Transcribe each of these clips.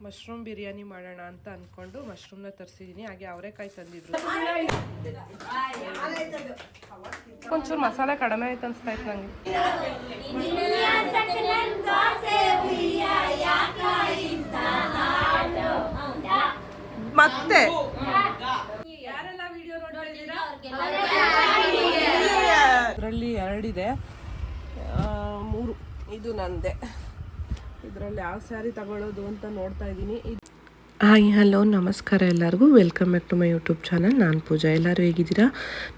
Mushroom biryani ಮಾಡೋಣ ಅಂತ ಅಂದ್ಕೊಂಡು ಮಶ್ರೂಮ್ನ ತರಿಸಿದ್ದೀನಿ ಹಾಗೆ ಅವರೆಕಾಯಿ ತಂದಿದ್ರು. ಒಂಚೂರು ಮಸಾಲೆ ಕಡಿಮೆ ಆಯ್ತು ಅನ್ಸ್ತಾ ಇತ್ತು ನಂಗೆ. ಮತ್ತೆ? ಅದರಲ್ಲಿ ಎರಡಿದೆ. ಆ, ಮೂರು. ಇದು ನಂದೆ. ಇದರಲ್ಲಿ ಯಾವ ಸ್ಯಾರಿ ತಗೊಳ್ಳೋದು ಅಂತ ನೋಡ್ತಾ ಇದ್ದೀನಿ. ಹಾಯ್, ಹಲೋ, ನಮಸ್ಕಾರ ಎಲ್ಲರಿಗೂ. Welcome back to my YouTube channel. ನಾನು ಪೂಜಾ. ಎಲ್ಲರೂ ಹೇಗಿದ್ದೀರಾ?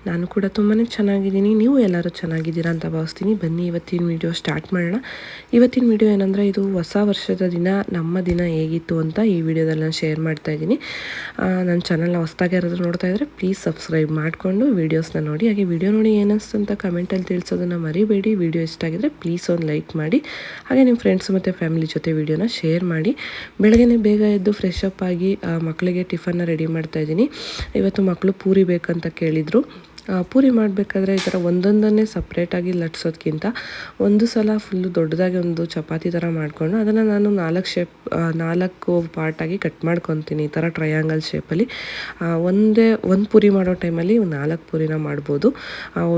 ನಾನು ಕೂಡ ತುಂಬಾ ಚೆನ್ನಾಗಿದ್ದೀನಿ. ನೀವು ಎಲ್ಲರೂ ಚೆನ್ನಾಗಿದ್ದೀರಾ ಅಂತ ಭಾವಿಸ್ತೀನಿ. ಬನ್ನಿ, ಇವತ್ತಿನ ವಿಡಿಯೋ ಸ್ಟಾರ್ಟ್ ಮಾಡೋಣ. ಇವತ್ತಿನ ವಿಡಿಯೋ ಏನಂದರೆ, ಇದು ಹೊಸ ವರ್ಷದ ದಿನ, ನಮ್ಮ ದಿನ ಹೇಗಿತ್ತು ಅಂತ ಈ ವಿಡಿಯೋದಲ್ಲಿ ನಾನು ಶೇರ್ ಮಾಡ್ತಾ ಇದ್ದೀನಿ. ನನ್ನ ಚಾನಲ್ನ ಹೊಸದಾಗಿ ಯಾರಾದರೂ ನೋಡ್ತಾ ಇದ್ದರೆ ಪ್ಲೀಸ್ ಸಬ್ಸ್ಕ್ರೈಬ್ ಮಾಡಿಕೊಂಡು ವೀಡಿಯೋಸ್ನ ನೋಡಿ. ಹಾಗೆ ವಿಡಿಯೋ ನೋಡಿ ಏನಿಸ್ತು ಅಂತ ಕಮೆಂಟಲ್ಲಿ ತಿಳಿಸೋದನ್ನು ಮರಿಬೇಡಿ. ವಿಡಿಯೋ ಇಷ್ಟ ಆಗಿದ್ರೆ ಪ್ಲೀಸ್ ಒಂದು ಲೈಕ್ ಮಾಡಿ. ಹಾಗೆ ನಿಮ್ಮ ಫ್ರೆಂಡ್ಸ್ ಮತ್ತು ಫ್ಯಾಮಿಲಿ ಜೊತೆ ವಿಡಿಯೋನ ಶೇರ್ ಮಾಡಿ. ಬೆಳಗ್ಗೆ ಬೇಗ ಎದ್ದು ಫ್ರೆಶ್ ಅಪ್ ಆಗಿ ಮಕ್ಕಳಿಗೆ ಟಿಫನ್ನ ರೆಡಿ ಮಾಡ್ತಾ ಇದ್ದೀನಿ. ಇವತ್ತು ಮಕ್ಕಳು ಪೂರಿ ಬೇಕಂತ ಕೇಳಿದರು. ಪೂರಿ ಮಾಡಬೇಕಾದ್ರೆ ಈ ಥರ ಒಂದೊಂದನ್ನೇ ಸಪ್ರೇಟಾಗಿ ಲಟ್ಸೋದಕ್ಕಿಂತ ಒಂದು ಸಲ ಫುಲ್ಲು ದೊಡ್ಡದಾಗಿ ಒಂದು ಚಪಾತಿ ಥರ ಮಾಡಿಕೊಂಡು ಅದನ್ನು ನಾನು ನಾಲ್ಕು ಶೇಪ್ ನಾಲ್ಕು ಪಾರ್ಟಾಗಿ ಕಟ್ ಮಾಡ್ಕೊತೀನಿ ಈ ಥರ ಟ್ರಯಾಂಗಲ್ ಶೇಪಲ್ಲಿ ಒಂದೇ, ಒಂದು ಪೂರಿ ಮಾಡೋ ಟೈಮಲ್ಲಿ ನಾಲ್ಕು ಪೂರಿನ ಮಾಡ್ಬೋದು.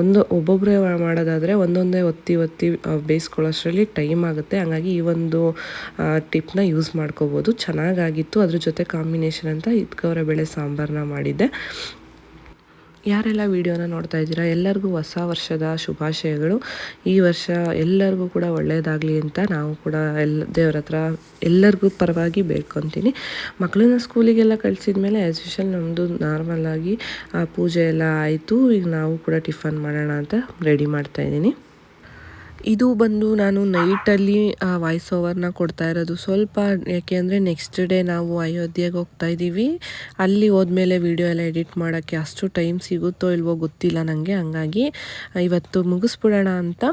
ಒಂದು ಒಬ್ಬೊಬ್ಬರೇ ಮಾಡೋದಾದರೆ ಒಂದೊಂದೇ ಒತ್ತಿ ಒತ್ತಿ ಬೇಯಿಸ್ಕೊಳ್ಳೋಷ್ಟರಲ್ಲಿ ಟೈಮ್ ಆಗುತ್ತೆ. ಹಾಗಾಗಿ ಈ ಒಂದು ಟಿಪ್ನ ಯೂಸ್ ಮಾಡ್ಕೋಬೋದು. ಚೆನ್ನಾಗಾಗಿತ್ತು. ಅದ್ರ ಜೊತೆ ಕಾಂಬಿನೇಷನ್ ಅಂತ ಇದ್ಕವರೆ ಬೇಳೆ ಸಾಂಬಾರನ್ನ ಮಾಡಿದ್ದೆ. ಯಾರೆಲ್ಲ ವಿಡಿಯೋನ ನೋಡ್ತಾ ಇದ್ದೀರಾ? ಎಲ್ಲರಿಗೂ ಹೊಸ ವರ್ಷದ ಶುಭಾಶಯಗಳು. ಈ ವರ್ಷ ಎಲ್ಲರಿಗೂ ಕೂಡ ಒಳ್ಳೆಯದಾಗಲಿ ಅಂತ ನಾವು ಕೂಡ ಎಲ್ಲ ದೇವ್ರ ಹತ್ರ ಎಲ್ಲರಿಗೂ ಪರವಾಗಿ ಬೇಡ್ಕೊತೀನಿ. ಮಕ್ಕಳನ್ನ ಸ್ಕೂಲಿಗೆಲ್ಲ ಕಳಿಸಿದ ಮೇಲೆ ಆ್ಯಸ್ ಯೂಶಲ್ ನಮ್ಮದು ಆ, ಪೂಜೆ ಎಲ್ಲ ಆಯಿತು. ಈಗ ನಾವು ಕೂಡ ಟಿಫನ್ ಮಾಡೋಣ ಅಂತ ರೆಡಿ ಮಾಡ್ತಾ ಇದ್ದೀನಿ. ಇದು ಬಂದು ನಾನು ನೈಟಲ್ಲಿ ವಾಯ್ಸ್ ಓವರ್ನ ಕೊಡ್ತಾ ಇರೋದು. ಸ್ವಲ್ಪ ಯಾಕೆ ಅಂದರೆ ನೆಕ್ಸ್ಟ್ ಡೇ ನಾವು ಅಯೋಧ್ಯೆಗೆ ಹೋಗ್ತಾ ಇದ್ದೀವಿ. ಅಲ್ಲಿ ಹೋದ್ಮೇಲೆ ವಿಡಿಯೋ ಎಲ್ಲ ಎಡಿಟ್ ಮಾಡೋಕ್ಕೆ ಅಷ್ಟು ಟೈಮ್ ಸಿಗುತ್ತೋ ಇಲ್ವೋ ಗೊತ್ತಿಲ್ಲ ನನಗೆ ಹಂಗಾಗಿ ಇವತ್ತು ಮುಗಿಸ್ಬಿಡೋಣ ಅಂತ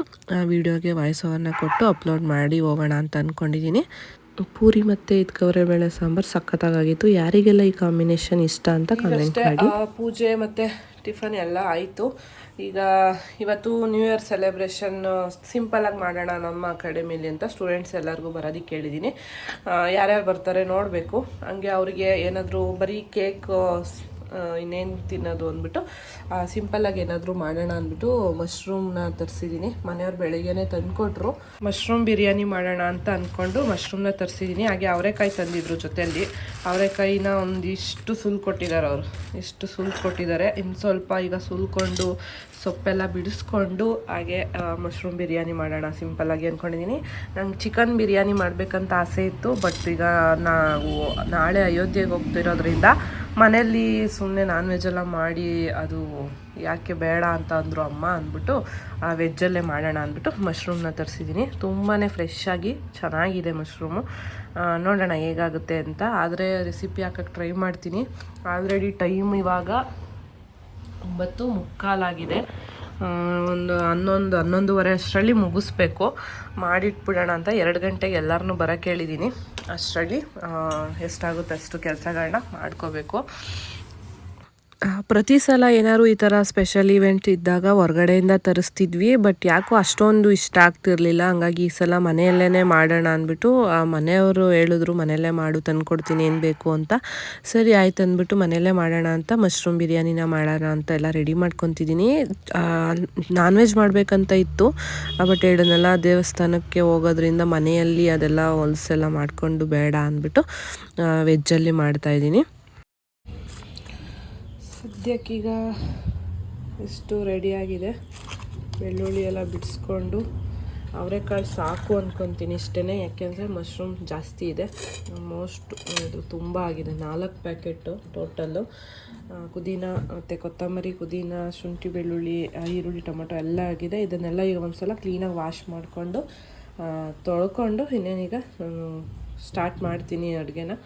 ವಿಡಿಯೋಗೆ ವಾಯ್ಸ್ ಓವರ್ನ ಕೊಟ್ಟು ಅಪ್ಲೋಡ್ ಮಾಡಿ ಹೋಗೋಣ ಅಂತ ಅಂದ್ಕೊಂಡಿದ್ದೀನಿ ಪೂರಿ ಮತ್ತು ಇದು ಬೇಳೆ ಸಾಂಬಾರು ಸಖತ್ತಾಗಿತ್ತು ಯಾರಿಗೆಲ್ಲ ಈ ಕಾಂಬಿನೇಷನ್ ಇಷ್ಟ ಅಂತ ಕಮೆಂಟ್ ಮಾಡಿ. ಪೂಜೆ ಮತ್ತು ಟಿಫನ್ ಎಲ್ಲ ಆಯಿತು. ಈಗ ಇವತ್ತು ನ್ಯೂ ಇಯರ್ ಸೆಲೆಬ್ರೇಷನ್ ಸಿಂಪಲಾಗಿ ಮಾಡೋಣ ನಮ್ಮ ಅಕಾಡೆಮಿಲಿ ಅಂತ ಸ್ಟೂಡೆಂಟ್ಸ್ ಎಲ್ಲರಿಗೂ ಬರೋದಕ್ಕೆ ಕೇಳಿದ್ದೀನಿ ಯಾರ್ಯಾರು ಬರ್ತಾರೆ ನೋಡಬೇಕು. ಹಂಗೆ ಅವರಿಗೆ ಏನಾದರೂ ಬರೀ ಕೇಕ್ ಇನ್ನೇನು ತಿನ್ನೋದು ಅಂದ್ಬಿಟ್ಟು ಸಿಂಪಲ್ಲಾಗಿ ಏನಾದರೂ ಮಾಡೋಣ ಅಂದ್ಬಿಟ್ಟು ಮಶ್ರೂಮ್ನ ತರಿಸಿದ್ದೀನಿ ಮನೆಯವ್ರು ಬೆಳಿಗ್ಗೆನೇ ತಂದುಕೊಟ್ರು. ಮಶ್ರೂಮ್ ಬಿರಿಯಾನಿ ಮಾಡೋಣ ಅಂತ ಅಂದ್ಕೊಂಡು ಮಶ್ರೂಮ್ನ ತರಿಸಿದ್ದೀನಿ ಹಾಗೆ ಅವರೆಕಾಯಿ ತಂದಿದ್ರು ಜೊತೆಯಲ್ಲಿ ಅವರೆಕಾಯಿನ ಒಂದಿಷ್ಟು ಸುಲ್ ಕೊಟ್ಟಿದ್ದಾರೆ ಅವರು. ಇಷ್ಟು ಸುಲ್ ಕೊಟ್ಟಿದ್ದಾರೆ ಇನ್ನು ಸ್ವಲ್ಪ ಈಗ ಸುಲ್ಕೊಂಡು, ಸೊಪ್ಪೆಲ್ಲ ಬಿಡಿಸ್ಕೊಂಡು ಹಾಗೆ ಮಶ್ರೂಮ್ ಬಿರಿಯಾನಿ ಮಾಡೋಣ ಸಿಂಪಲ್ಲಾಗಿ ಅಂದ್ಕೊಂಡಿದ್ದೀನಿ ನಂಗೆ ಚಿಕನ್ ಬಿರಿಯಾನಿ ಮಾಡಬೇಕಂತ ಆಸೆ ಇತ್ತು ಬಟ್ ಈಗ ನಾವು ನಾಳೆ ಅಯೋಧ್ಯೆಗೆ ಹೋಗ್ತಿರೋದ್ರಿಂದ ಮನೆಯಲ್ಲಿ ಸುಮ್ಮನೆ ನಾನ್ ವೆಜ್ ಎಲ್ಲ ಮಾಡಿ ಅದು ಯಾಕೆ ಬೇಡ ಅಂತ ಅಂದರು ಅಮ್ಮ ಅಂದ್ಬಿಟ್ಟು, ಆ ವೆಜ್ಜಲ್ಲೇ ಮಾಡೋಣ ಅಂದ್ಬಿಟ್ಟು ಮಶ್ರೂಮ್ನ ತರಿಸಿದ್ದೀನಿ ತುಂಬಾ ಫ್ರೆಶ್ ಆಗಿ ಚೆನ್ನಾಗಿದೆ ಮಶ್ರೂಮು ನೋಡೋಣ ಹೇಗಾಗುತ್ತೆ ಅಂತ. ಆದರೆ ರೆಸಿಪಿ ಹಾಕಕ್ಕೆ ಟ್ರೈ ಮಾಡ್ತೀನಿ. ಆಲ್ರೆಡಿ ಟೈಮ್ ಇವಾಗ ಒಂಬತ್ತು ಮುಕ್ಕಾಲಾಗಿದೆ. ಒಂದು ಹನ್ನೊಂದು, ಹನ್ನೊಂದುವರೆ ಅಷ್ಟರಲ್ಲಿ ಮುಗಿಸ್ಬೇಕು. ಮಾಡಿಟ್ಬಿಡೋಣ ಅಂತ ಎರಡು ಗಂಟೆಗೆ ಎಲ್ಲರನ್ನೂ ಬರೋಕ್ಕೇಳಿದ್ದೀನಿ ಅಷ್ಟರಲ್ಲಿ ಎಷ್ಟಾಗುತ್ತೆ ಅಷ್ಟು ಕೆಲಸಗಳನ್ನ ಮಾಡ್ಕೋಬೇಕು. ಪ್ರತಿ ಸಲ ಏನಾದ್ರು ಈ ಥರ ಸ್ಪೆಷಲ್ ಇವೆಂಟ್ ಇದ್ದಾಗ ಹೊರಗಡೆಯಿಂದ ತರಿಸ್ತಿದ್ವಿ ಬಟ್ ಯಾಕೋ ಅಷ್ಟೊಂದು ಇಷ್ಟ ಆಗ್ತಿರ್ಲಿಲ್ಲ. ಹಂಗಾಗಿ ಈ ಸಲ ಮನೆಯಲ್ಲೇ ಮಾಡೋಣ ಅಂದ್ಬಿಟ್ಟು, ಆ, ಮನೆಯವರು ಹೇಳಿದ್ರು ಮನೆಯಲ್ಲೇ ಮಾಡು, ತಂದ್ಕೊಡ್ತೀನಿ, ಏನು ಬೇಕು ಅಂತ. ಸರಿ, ಆಯ್ತು ಅಂದ್ಬಿಟ್ಟು ಮನೆಯಲ್ಲೇ ಮಾಡೋಣ ಅಂತ ಮಶ್ರೂಮ್ ಬಿರಿಯಾನಿನ ಮಾಡೋಣ ಅಂತ ಎಲ್ಲ ರೆಡಿ ಮಾಡ್ಕೊತಿದ್ದೀನಿ. ನಾನ್ ವೆಜ್ ಮಾಡಬೇಕಂತ ಇತ್ತು ಬಟ್ ಹೇಳಿದ್ನಲ್ಲ, ದೇವಸ್ಥಾನಕ್ಕೆ ಹೋಗೋದ್ರಿಂದ ಮನೆಯಲ್ಲಿ ಅದೆಲ್ಲ ಹೊಲ್ಸೆಲ್ಲ ಮಾಡಿಕೊಂಡು ಬೇಡ ಅಂದ್ಬಿಟ್ಟು ವೆಜ್ಜಲ್ಲಿ ಮಾಡ್ತಾಯಿದ್ದೀನಿ ಸದ್ಯಕ್ಕೀಗ ಇಷ್ಟು ರೆಡಿಯಾಗಿದೆ ಬೆಳ್ಳುಳ್ಳಿ ಎಲ್ಲ ಬಿಡಿಸ್ಕೊಂಡು ಅವರೆಕಾಳು ಸಾಕು ಅಂದ್ಕೊತೀನಿ ಇಷ್ಟೇ ಯಾಕೆಂದರೆ ಮಶ್ರೂಮ್ ಜಾಸ್ತಿ ಇದೆ. ಮೋಸ್ಟ್ ಇದು ತುಂಬ ಆಗಿದೆ. ನಾಲ್ಕು ಪ್ಯಾಕೆಟು ಟೋಟಲ್ಲು ಪುದೀನ, ಮತ್ತು ಕೊತ್ತಂಬರಿ, ಪುದೀನ, ಶುಂಠಿ, ಬೆಳ್ಳುಳ್ಳಿ ಈರುಳ್ಳಿ, ಟೊಮೊಟೊ ಎಲ್ಲ ಆಗಿದೆ. ಇದನ್ನೆಲ್ಲ ಈಗ ಒಂದ್ಸಲ ಕ್ಲೀನಾಗಿ ವಾಶ್ ಮಾಡಿಕೊಂಡು ತೊಳ್ಕೊಂಡು ಇನ್ನೇನೀಗ ಸ್ಟಾರ್ಟ್ ಮಾಡ್ತೀನಿ ಅಡುಗೆನ.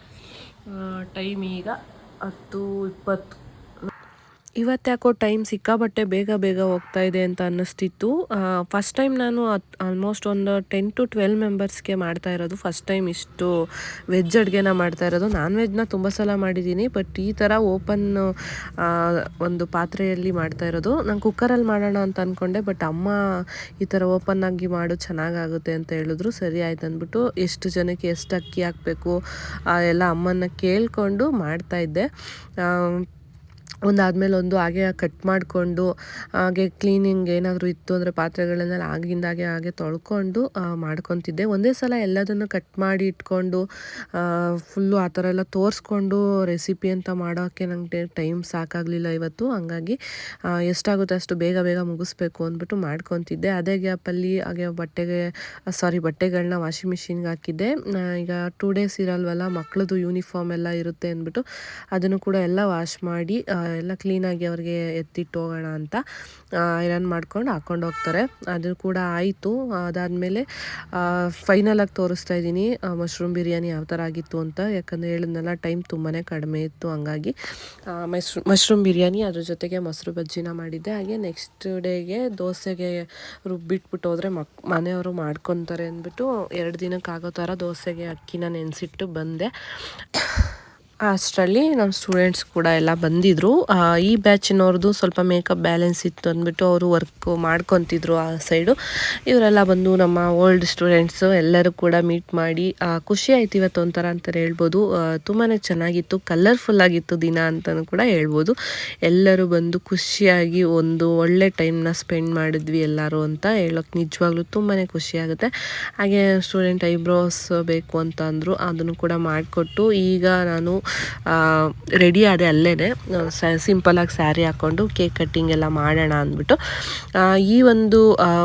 ಟೈಮ್ ಈಗ ಹತ್ತು ಇಪ್ಪತ್ತು. ಇವತ್ತು ಯಾಕೋ ಟೈಮ್ ಸಿಕ್ಕಾಬಟ್ಟೆ ಬೇಗ ಬೇಗ ಹೋಗ್ತಾ ಇದೆ ಅಂತ ಅನ್ನಿಸ್ತಿತ್ತು. ಫಸ್ಟ್ ಟೈಮ್ ನಾನು ಆಲ್ಮೋಸ್ಟ್ ಒಂದು ಟೆನ್ ಟು ಟ್ವೆಲ್ ಮೆಂಬರ್ಸ್ಗೆ ಮಾಡ್ತಾ ಇರೋದು. ಫಸ್ಟ್ ಟೈಮ್ ಇಷ್ಟು ವೆಜ್ ಅಡುಗೆನ ಮಾಡ್ತಾ ಇರೋದು. ನಾನ್ ವೆಜ್ನ ತುಂಬ ಸಲ ಮಾಡಿದ್ದೀನಿ ಬಟ್ ಈ ಥರ ಓಪನ್ ಒಂದು ಪಾತ್ರೆಯಲ್ಲಿ ಮಾಡ್ತಾ ಇರೋದು. ನಾನು ಕುಕ್ಕರಲ್ಲಿ ಮಾಡೋಣ ಅಂತ ಅಂದ್ಕೊಂಡೆ ಬಟ್ ಅಮ್ಮ ಈ ಥರ ಓಪನ್ ಆಗಿ ಮಾಡು, ಚೆನ್ನಾಗಾಗುತ್ತೆ ಅಂತ ಹೇಳಿದ್ರು. ಸರಿ ಆಯ್ತು ಅಂದ್ಬಿಟ್ಟು ಎಷ್ಟು ಜನಕ್ಕೆ ಎಷ್ಟು ಅಕ್ಕಿ ಹಾಕಬೇಕು ಎಲ್ಲ ಅಮ್ಮನ ಕೇಳಿಕೊಂಡು ಮಾಡ್ತಾಯಿದ್ದೆ ಒಂದಾದ್ಮೇಲೆ ಒಂದು ಹಾಗೆ ಕಟ್ ಮಾಡಿಕೊಂಡು, ಹಾಗೆ ಕ್ಲೀನಿಂಗ್ ಏನಾದರೂ ಇತ್ತು ಅಂದರೆ ಪಾತ್ರೆಗಳನ್ನೆಲ್ಲ ಆಗಿಂದಾಗೆ ಹಾಗೆ ತೊಳ್ಕೊಂಡು ಮಾಡ್ಕೊತಿದ್ದೆ. ಒಂದೇ ಸಲ ಎಲ್ಲದನ್ನು ಕಟ್ ಮಾಡಿ ಇಟ್ಕೊಂಡು ಫುಲ್ಲು ಆ ಥರ ಎಲ್ಲ ತೋರಿಸ್ಕೊಂಡು ರೆಸಿಪಿ ಅಂತ ಮಾಡೋಕ್ಕೆ ನನಗೆ ಟೈಮ್ ಸಾಕಾಗಲಿಲ್ಲ ಇವತ್ತು. ಹಂಗಾಗಿ ಎಷ್ಟಾಗುತ್ತೆ ಅಷ್ಟು ಬೇಗ ಬೇಗ ಮುಗಿಸ್ಬೇಕು ಅಂದ್ಬಿಟ್ಟು ಮಾಡ್ಕೊತಿದ್ದೆ. ಅದೇ ಗ್ಯಾಪಲ್ಲಿ ಹಾಗೆ ಬಟ್ಟೆಗೆ ಸಾರಿ ಬಟ್ಟೆಗಳನ್ನ ವಾಷಿಂಗ್ ಮಿಷಿನ್ಗೆ ಹಾಕಿದ್ದೆ. ಈಗ ಟೂ ಡೇಸ್ ಇರಲ್ವಲ್ಲ, ಮಕ್ಳದ್ದು ಯೂನಿಫಾರ್ಮ್ ಎಲ್ಲ ಇರುತ್ತೆ ಅಂದ್ಬಿಟ್ಟು, ಅದನ್ನು ಕೂಡ ಎಲ್ಲ ವಾಶ್ ಮಾಡಿ ಎಲ್ಲ ಕ್ಲೀನಾಗಿ ಅವ್ರಿಗೆ ಎತ್ತಿಟ್ಟು ಹೋಗೋಣ ಅಂತ ಐರನ್ ಮಾಡ್ಕೊಂಡು ಹಾಕ್ಕೊಂಡು ಹೋಗ್ತಾರೆ. ಅದು ಕೂಡ ಆಯಿತು. ಅದಾದಮೇಲೆ ಫೈನಲಾಗಿ ತೋರಿಸ್ತಾ ಇದ್ದೀನಿ ಮಶ್ರೂಮ್ ಬಿರಿಯಾನಿ ಯಾವ ಥರ ಆಗಿತ್ತು ಅಂತ. ಯಾಕಂದರೆ ಹೇಳಿದ್ನಲ್ಲ ಟೈಮ್ ತುಂಬಾ ಕಡಿಮೆ ಇತ್ತು ಹಂಗಾಗಿ. ಮಶ್ರೂ ಮಶ್ರೂಮ್ ಬಿರಿಯಾನಿ ಅದ್ರ ಜೊತೆಗೆ ಮೊಸರು ಬಜ್ಜಿನ ಮಾಡಿದ್ದೆ. ಹಾಗೆ ನೆಕ್ಸ್ಟ್ ಡೇಗೆ ದೋಸೆಗೆ ರುಬ್ಬಿಟ್ಬಿಟ್ಟು ಹೋದರೆ ಮಕ್, ಮನೆಯವರು ಮಾಡ್ಕೊತಾರೆ ಅಂದ್ಬಿಟ್ಟು, ಎರಡು ದಿನಕ್ಕಾಗೋ ಥರ ದೋಸೆಗೆ ಅಕ್ಕಿನ ನೆನೆಸಿಟ್ಟು ಬಂದೆ. ಅಷ್ಟರಲ್ಲಿ ನಮ್ಮ ಸ್ಟೂಡೆಂಟ್ಸ್ ಕೂಡ ಎಲ್ಲ ಬಂದಿದ್ದರು ಈ ಬ್ಯಾಚಿನವ್ರದ್ದು ಸ್ವಲ್ಪ ಮೇಕಪ್ ಬ್ಯಾಲೆನ್ಸ್ ಇತ್ತು ಅಂದ್ಬಿಟ್ಟು ಅವರು ವರ್ಕ್ ಮಾಡ್ಕೊತಿದ್ರು ಆ ಸೈಡು ಇವರೆಲ್ಲ ಬಂದು ನಮ್ಮ ಓಲ್ಡ್ ಸ್ಟೂಡೆಂಟ್ಸು ಎಲ್ಲರೂ ಕೂಡ ಮೀಟ್ ಮಾಡಿ ಖುಷಿ ಆಯ್ತು ಇವತ್ತು ಒಂಥರ ಅಂತಾರೆ ಹೇಳ್ಬೋದು. ತುಂಬಾ ಚೆನ್ನಾಗಿತ್ತು ಕಲರ್ಫುಲ್ ಆಗಿತ್ತು ದಿನ ಅಂತಲೂ ಕೂಡ ಹೇಳ್ಬೋದು. ಎಲ್ಲರೂ ಬಂದು ಖುಷಿಯಾಗಿ ಒಂದು ಒಳ್ಳೆ ಟೈಮ್ನ ಸ್ಪೆಂಡ್ ಮಾಡಿದ್ವಿ ಎಲ್ಲರೂ ಅಂತ ಹೇಳೋಕೆ ನಿಜವಾಗ್ಲೂ ತುಂಬಾ ಖುಷಿ ಆಗುತ್ತೆ. ಹಾಗೆ ಸ್ಟೂಡೆಂಟ್ ಐಬ್ರೋಸ್ ಬೇಕು ಅಂತ ಅಂದರು, ಅದನ್ನು ಕೂಡ ಮಾಡಿಕೊಟ್ಟು ಈಗ ನಾನು ರೆಡಿ ಆದೆ ಅಲ್ಲೇ ಸಿಂಪಲಾಗಿ ಸ್ಯಾರಿ ಹಾಕ್ಕೊಂಡು ಕೇಕ್ ಕಟ್ಟಿಂಗ್ ಎಲ್ಲ ಮಾಡೋಣ ಅಂದ್ಬಿಟ್ಟು ಈ ಒಂದು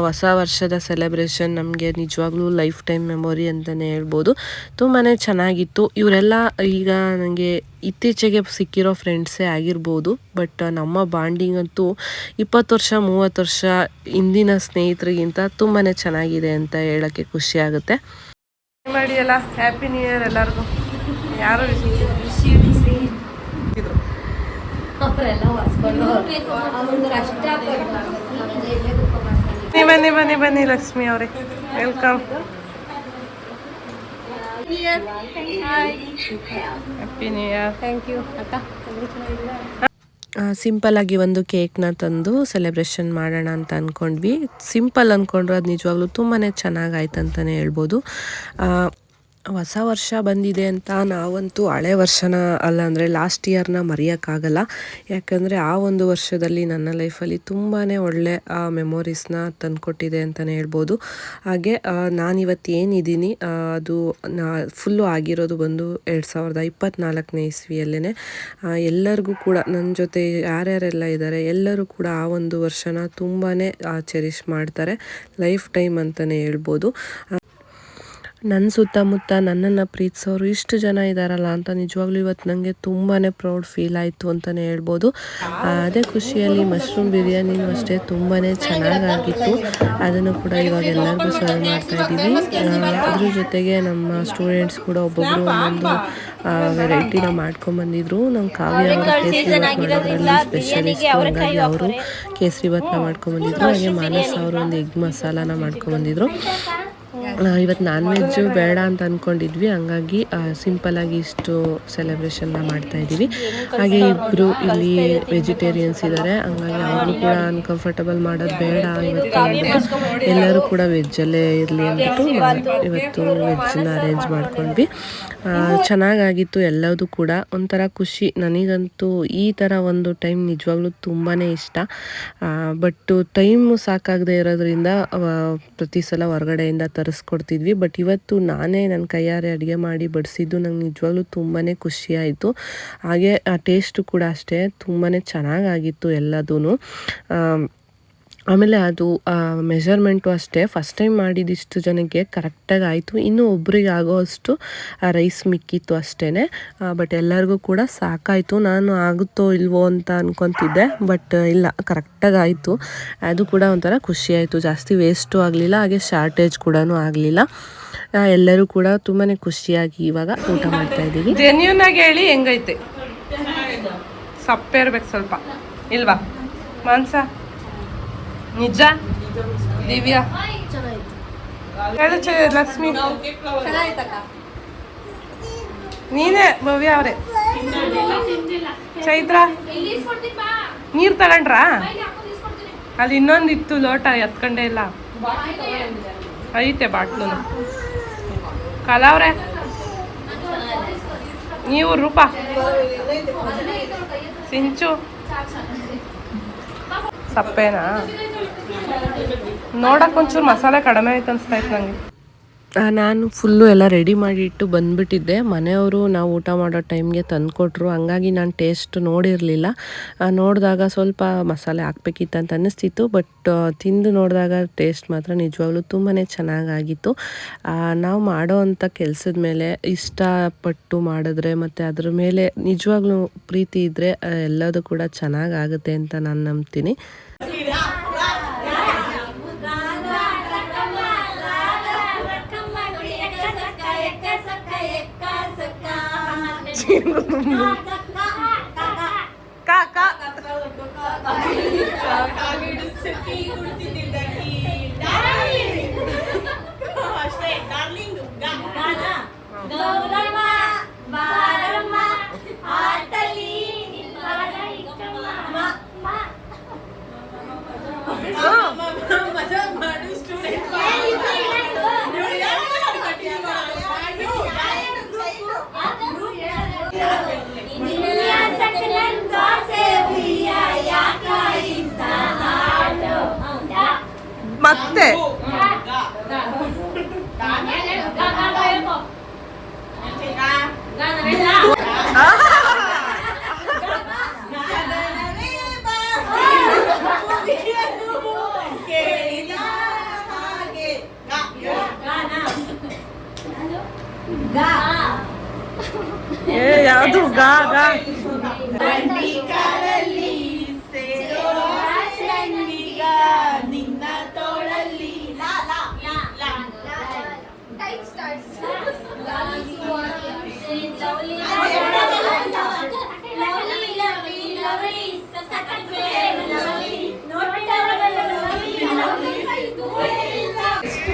ಹೊಸ ವರ್ಷದ ಸೆಲೆಬ್ರೇಷನ್ ನಮಗೆ ನಿಜವಾಗ್ಲೂ ಲೈಫ್ ಟೈಮ್ ಮೆಮೊರಿ ಅಂತಲೇ ಹೇಳ್ಬೋದು. ತುಂಬಾ ಚೆನ್ನಾಗಿತ್ತು. ಇವರೆಲ್ಲ ಈಗ ನನಗೆ ಇತ್ತೀಚೆಗೆ ಸಿಕ್ಕಿರೋ ಫ್ರೆಂಡ್ಸೇ ಆಗಿರ್ಬೋದು ಬಟ್ ನಮ್ಮ ಬಾಂಡಿಂಗ್ ಅಂತೂ ಇಪ್ಪತ್ತು ವರ್ಷ, ಮೂವತ್ತು ವರ್ಷ ಹಿಂದಿನ ಸ್ನೇಹಿತರಿಗಿಂತ ತುಂಬಾ ಚೆನ್ನಾಗಿದೆ ಅಂತ ಹೇಳೋಕ್ಕೆ ಖುಷಿ ಆಗುತ್ತೆ. ಮಾಡಿಯಲ್ಲ ಹ್ಯಾಪಿ ನ್ಯೂ ಇಯರ್ ಎಲ್ಲರಿಗೂ. ಯಾರು ಬನ್ನಿ ಬನ್ನಿ ಬನ್ನಿ ಬನ್ನಿ ಲಕ್ಷ್ಮಿ ಅವರೇ. Welcome happy new year thank you ಅಕ್ಕ? ಒಂದು ಕೇಕ್ನ ತಂದು ಸೆಲೆಬ್ರೇಷನ್ ಮಾಡೋಣ ಅಂತ ಅಂದ್ಕೊಂಡ್ವಿ ಸಿಂಪಲ್ ಅಂದ್ಕೊಂಡ್ರೆ ಅದು ನಿಜವಾಗ್ಲೂ ತುಂಬಾ ಚೆನ್ನಾಗಾಯ್ತು ಅಂತಲೇ ಹೇಳ್ಬೋದು. ಆ, ಹೊಸ ವರ್ಷ ಬಂದಿದೆ ಅಂತ ನಾವಂತೂ ಹಳೆ ವರ್ಷನ ಅಲ್ಲ ಅಂದರೆ ಲಾಸ್ಟ್ ಇಯರ್ನ ಮರೆಯೋಕ್ಕಾಗಲ್ಲ. ಯಾಕಂದರೆ ಆ ಒಂದು ವರ್ಷದಲ್ಲಿ ನನ್ನ ಲೈಫಲ್ಲಿ ತುಂಬಾ ಒಳ್ಳೆ ಮೆಮೊರೀಸ್ನ ತಂದುಕೊಟ್ಟಿದೆ ಅಂತಲೇ ಹೇಳ್ಬೋದು. ಹಾಗೆ ನಾನಿವತ್ತು ಏನಿದ್ದೀನಿ ಅದು ನಾ ಫುಲ್ಲು ಆಗಿರೋದು ಬಂದು ಎರಡು ಸಾವಿರದ ಇಪ್ಪತ್ತ್ನಾಲ್ಕನೇ ಇಸ್ವಿಯಲ್ಲೇ ಎಲ್ಲರಿಗೂ ಕೂಡ ನನ್ನ ಜೊತೆ ಯಾರ್ಯಾರೆಲ್ಲ ಇದ್ದಾರೆ ಎಲ್ಲರೂ ಕೂಡ ಆ ಒಂದು ವರ್ಷನ ತುಂಬಾ ಚೆರಿಷ್ ಮಾಡ್ತಾರೆ. ಲೈಫ್ ಟೈಮ್ ಅಂತಲೇ ಹೇಳ್ಬೋದು ನನ್ನ ಸುತ್ತಮುತ್ತ ನನ್ನನ್ನು ಪ್ರೀತಿಸೋರು ಇಷ್ಟು ಜನ ಇದ್ದಾರಲ್ಲ ಅಂತ ನಿಜವಾಗ್ಲೂ ಇವತ್ತು ನನಗೆ ತುಂಬಾ ಪ್ರೌಡ್ ಫೀಲ್ ಆಯಿತು ಅಂತಲೇ ಹೇಳ್ಬೋದು. ಅದೇ ಖುಷಿಯಲ್ಲಿ ಮಶ್ರೂಮ್ ಬಿರಿಯಾನಿನೂ ಅಷ್ಟೇ ತುಂಬಾ ಚೆನ್ನಾಗಾಗಿತ್ತು. ಅದನ್ನು ಕೂಡ ಇವಾಗ ಎಲ್ಲರಿಗೂ ಸರ್ವ್ ಮಾಡ್ತಾ ಇದ್ದೀವಿ. ಅದ್ರ ಜೊತೆಗೆ ನಮ್ಮ ಸ್ಟೂಡೆಂಟ್ಸ್ ಕೂಡ ಒಬ್ಬೊಬ್ಬರು ಒಂದೊಂದು ವೆರೈಟಿನ ಮಾಡ್ಕೊಂಬಂದಿದ್ರು ನಮ್ಮ ಕಾವ್ಯ ಅವರು ಕೇಸರಿ ಮಾಡೋದ್ರಲ್ಲಿ ಸ್ಪೆಷಲಿಸ್ಟ್ ಹಂಗಾಗಿ ಅವರು ಕೇಸರಿ ಬಾತ್ನ ಮಾಡ್ಕೊಂಬಂದಿದ್ರು ಹಾಗೆ ಮಾನಸ್ ಅವರು ಒಂದು ಎಗ್ ಮಸಾಲಾನ ಮಾಡ್ಕೊಂಬಂದಿದ್ರು ಇವತ್ತು ನಾನ್ ವೆಜ್ಜು ಬೇಡ ಅಂತ ಅಂದ್ಕೊಂಡಿದ್ವಿ ಹಂಗಾಗಿ ಸಿಂಪಲಾಗಿ ಇಷ್ಟು ಸೆಲೆಬ್ರೇಷನ್ನ ಮಾಡ್ತಾ ಇದ್ದೀವಿ. ಹಾಗೆ ಇಬ್ಬರು ಇಲ್ಲಿ ವೆಜಿಟೇರಿಯನ್ಸ್ ಇದ್ದಾರೆ ಹಂಗಾಗಿ ಅವರು ಕೂಡ ಅನ್ಕಂಫರ್ಟಬಲ್ ಮಾಡೋದು ಬೇಡ ಇವತ್ತು ಎಲ್ಲರೂ ಕೂಡ ವೆಜ್ಜಲ್ಲೇ ಇರಲಿ ಅಂದ್ಬಿಟ್ಟು ಇವತ್ತು ವೆಜ್ಜನ್ನ ಅರೇಂಜ್ ಮಾಡ್ಕೊಂಡ್ವಿ. ಚೆನ್ನಾಗಾಗಿತ್ತು ಎಲ್ಲದೂ ಕೂಡ. ಒಂಥರ ಖುಷಿ. ನನಗಂತೂ ಈ ಥರ ಒಂದು ಟೈಮ್ ನಿಜವಾಗ್ಲೂ ತುಂಬಾ ಇಷ್ಟ. ಬಟ್ ಟೈಮು ಸಾಕಾಗದೆ ಇರೋದ್ರಿಂದ ಪ್ರತಿ ಸಲ ಹೊರಗಡೆಯಿಂದ ತರಿಸ್ಕೊಡ್ತಿದ್ವಿ. ಬಟ್ ಇವತ್ತು ನಾನೇ ನನ್ನ ಕೈಯಾರೆ ಅಡುಗೆ ಮಾಡಿ ಬಡಿಸಿದ್ದು ನಂಗೆ ನಿಜವಾಗ್ಲೂ ತುಂಬಾ ಖುಷಿಯಾಯಿತು ಹಾಗೆ ಹಾಗೆ ಟೇಸ್ಟು ಕೂಡ ಅಷ್ಟೇ. ತುಂಬಾ ಚೆನ್ನಾಗಾಗಿತ್ತು ಎಲ್ಲದೂ ಆಮೇಲೆ ಅದು ಮೆಷರ್ಮೆಂಟು ಅಷ್ಟೇ. ಫಸ್ಟ್ ಟೈಮ್ ಮಾಡಿದಿಷ್ಟು ಜನಕ್ಕೆ ಕರೆಕ್ಟಾಗಿ ಆಯಿತು. ಇನ್ನೂ ಒಬ್ರಿಗೆ ಆಗೋ ಅಷ್ಟು ರೈಸ್ ಮಿಕ್ಕಿತ್ತು ಅಷ್ಟೇ ಬಟ್ ಎಲ್ಲರಿಗೂ ಕೂಡ ಸಾಕಾಯಿತು. ನಾನು ಆಗುತ್ತೋ ಇಲ್ವೋ ಅಂತ ಅಂದ್ಕೊತಿದ್ದೆ ಬಟ್ ಇಲ್ಲ ಕರೆಕ್ಟಾಗಿ ಆಯಿತು. ಅದು ಕೂಡ ಒಂಥರ ಖುಷಿ ಆಯಿತು. ಜಾಸ್ತಿ ವೇಸ್ಟು ಆಗಲಿಲ್ಲ. ಹಾಗೆ ಶಾರ್ಟೇಜ್ ಕೂಡ ಆಗಲಿಲ್ಲ. ಎಲ್ಲರೂ ಕೂಡ ತುಂಬಾ ಖುಷಿಯಾಗಿ ಇವಾಗ ಊಟ ಮಾಡ್ತಾ ಇದ್ದೀವಿ. ಜೆನ್ಯೂನ್ ಆಗಿ ಹೇಳಿ ಹೆಂಗೈತೆ? ಸಪ್ಪೆ ಇರ್ಬೇಕು ಸ್ವಲ್ಪ. ಇಲ್ವಾ? ಮಾನ್ಸ ನಿಜ? ದಿವ್ಯಾ? ಹೇಳು ಲಕ್ಷ್ಮಿ. ನೀನೆ ನೀನೇ ಭವ್ಯ ಅವ್ರೆ. ಚೈತ್ರ ನೀರು ತಗೊಂಡ್ರಾ? ಅಲ್ಲಿ ಇನ್ನೊಂದು ಇತ್ತು ಲೋಟ ಎತ್ಕೊಂಡೆ ಇಲ್ಲ. ಐತೆ ಬಾಟ್ಲು. ಕಲಾವ್ರೆ ನೀವು ರೂಪ. ಸಿಂಚು. ಸಪ್ಪೇನಾ? ನೋಡಕ್ಕೆ ಒಂಚೂರು ಮಸಾಲೆ ಕಡಿಮೆ ಆಯ್ತು ಅನಿಸ್ತಾ ಇತ್ತು ನಂಗೆ. ನಾನು ಫುಲ್ಲು ಎಲ್ಲ ರೆಡಿ ಮಾಡಿಟ್ಟು ಬಂದುಬಿಟ್ಟಿದ್ದೆ. ಮನೆಯವರು ನಾವು ಊಟ ಮಾಡೋ ಟೈಮ್ಗೆ ತಂದುಕೊಟ್ರು. ಹಂಗಾಗಿ ನಾನು ಟೇಸ್ಟ್ ನೋಡಿರಲಿಲ್ಲ. ನೋಡಿದಾಗ ಸ್ವಲ್ಪ ಮಸಾಲೆ ಹಾಕ್ಬೇಕಿತ್ತು ಅಂತ ಅನ್ನಿಸ್ತಿತ್ತು. ಬಟ್ ತಿಂದು ನೋಡಿದಾಗ ಟೇಸ್ಟ್ ಮಾತ್ರ ನಿಜವಾಗ್ಲೂ ತುಂಬಾ ಚೆನ್ನಾಗಾಗಿತ್ತು. ನಾವು ಮಾಡೋ ಅಂಥ ಕೆಲಸದ ಮೇಲೆ ಇಷ್ಟಪಟ್ಟು ಮಾಡಿದ್ರೆ ಮತ್ತು ಅದ್ರ ಮೇಲೆ ನಿಜವಾಗ್ಲೂ ಪ್ರೀತಿ ಇದ್ದರೆ ಎಲ್ಲದೂ ಕೂಡ ಚೆನ್ನಾಗಾಗುತ್ತೆ ಅಂತ ನಾನು ನಂಬ್ತೀನಿ. ಮತ್ತೆ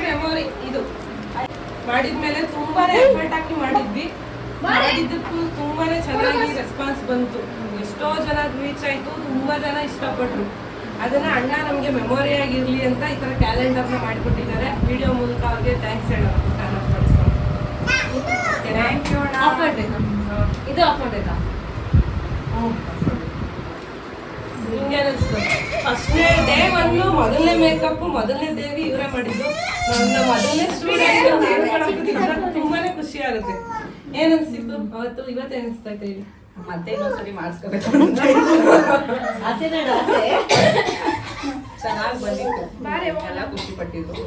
ಮೆಮೊರಿ ಇದು. ಮಾಡಿದ್ಮೇಲೆ ತುಂಬಾನೇ ಎಫರ್ಟ್ ಹಾಕಿ ಮಾಡಿದ್ವಿ. ಮಾಡಿದ್ದಕ್ಕೂ ತುಂಬಾನೇ ಚೆನ್ನಾಗಿ ರೆಸ್ಪಾನ್ಸ್ ಬಂತು. ಎಷ್ಟೋ ಜನ ರೀಚ್ ಆಯ್ತು ತುಂಬ ಜನ ಇಷ್ಟಪಟ್ರು. ಅದನ್ನ ಅಣ್ಣ ನಮಗೆ ಮೆಮೊರಿ ಆಗಿರಲಿ ಅಂತ ಈ ಥರ ಕ್ಯಾಲೆಂಡರ್ನ ಮಾಡಿಕೊಟ್ಟಿದ್ದಾರೆ. ವಿಡಿಯೋ ಮೂಲಕ ಅವ್ರಿಗೆ ಥ್ಯಾಂಕ್ಸ್ ಥ್ಯಾಂಕ್ ಯು ಆಫ್ ಮಾಡ್ಬೇಕಾ? ಇದು ಆಫ್ ಮಾಡ್ಬೇಕಾ? ನಿಮ್ಗೆ ಅನಿಸ್ತು. ಫಸ್ಟ್ನೇ ಡೇ ಒಂದು ಮೊದಲನೇ ಮೇಕಪ್ ಮೊದಲನೇ ದೇವಿ ಇವರೇ ಮಾಡಿದ್ದು. ಮೊದಲನೇ ಸ್ಟೂಡೆಂಟ್ ತುಂಬಾನೇ ಖುಷಿ ಆಗುತ್ತೆ. ಏನ್ ಅನ್ಸಿತ್ತು ಅವತ್ತು ಇವತ್ತು ಅನಿಸ್ತೈತೆ ಹೇಳಿ? ಮತ್ತೆ ಇನ್ನೊಂದ್ಸರಿ ಮಾಡಿಸ್ಕೋಬೇಕು. ಆಸೆ ನೋಡು ಆಸೆ. ಚೆನ್ನಾಗಿ ಬಂದಿತ್ತು. ಎಲ್ಲ ಖುಷಿ ಪಟ್ಟಿದ್ರು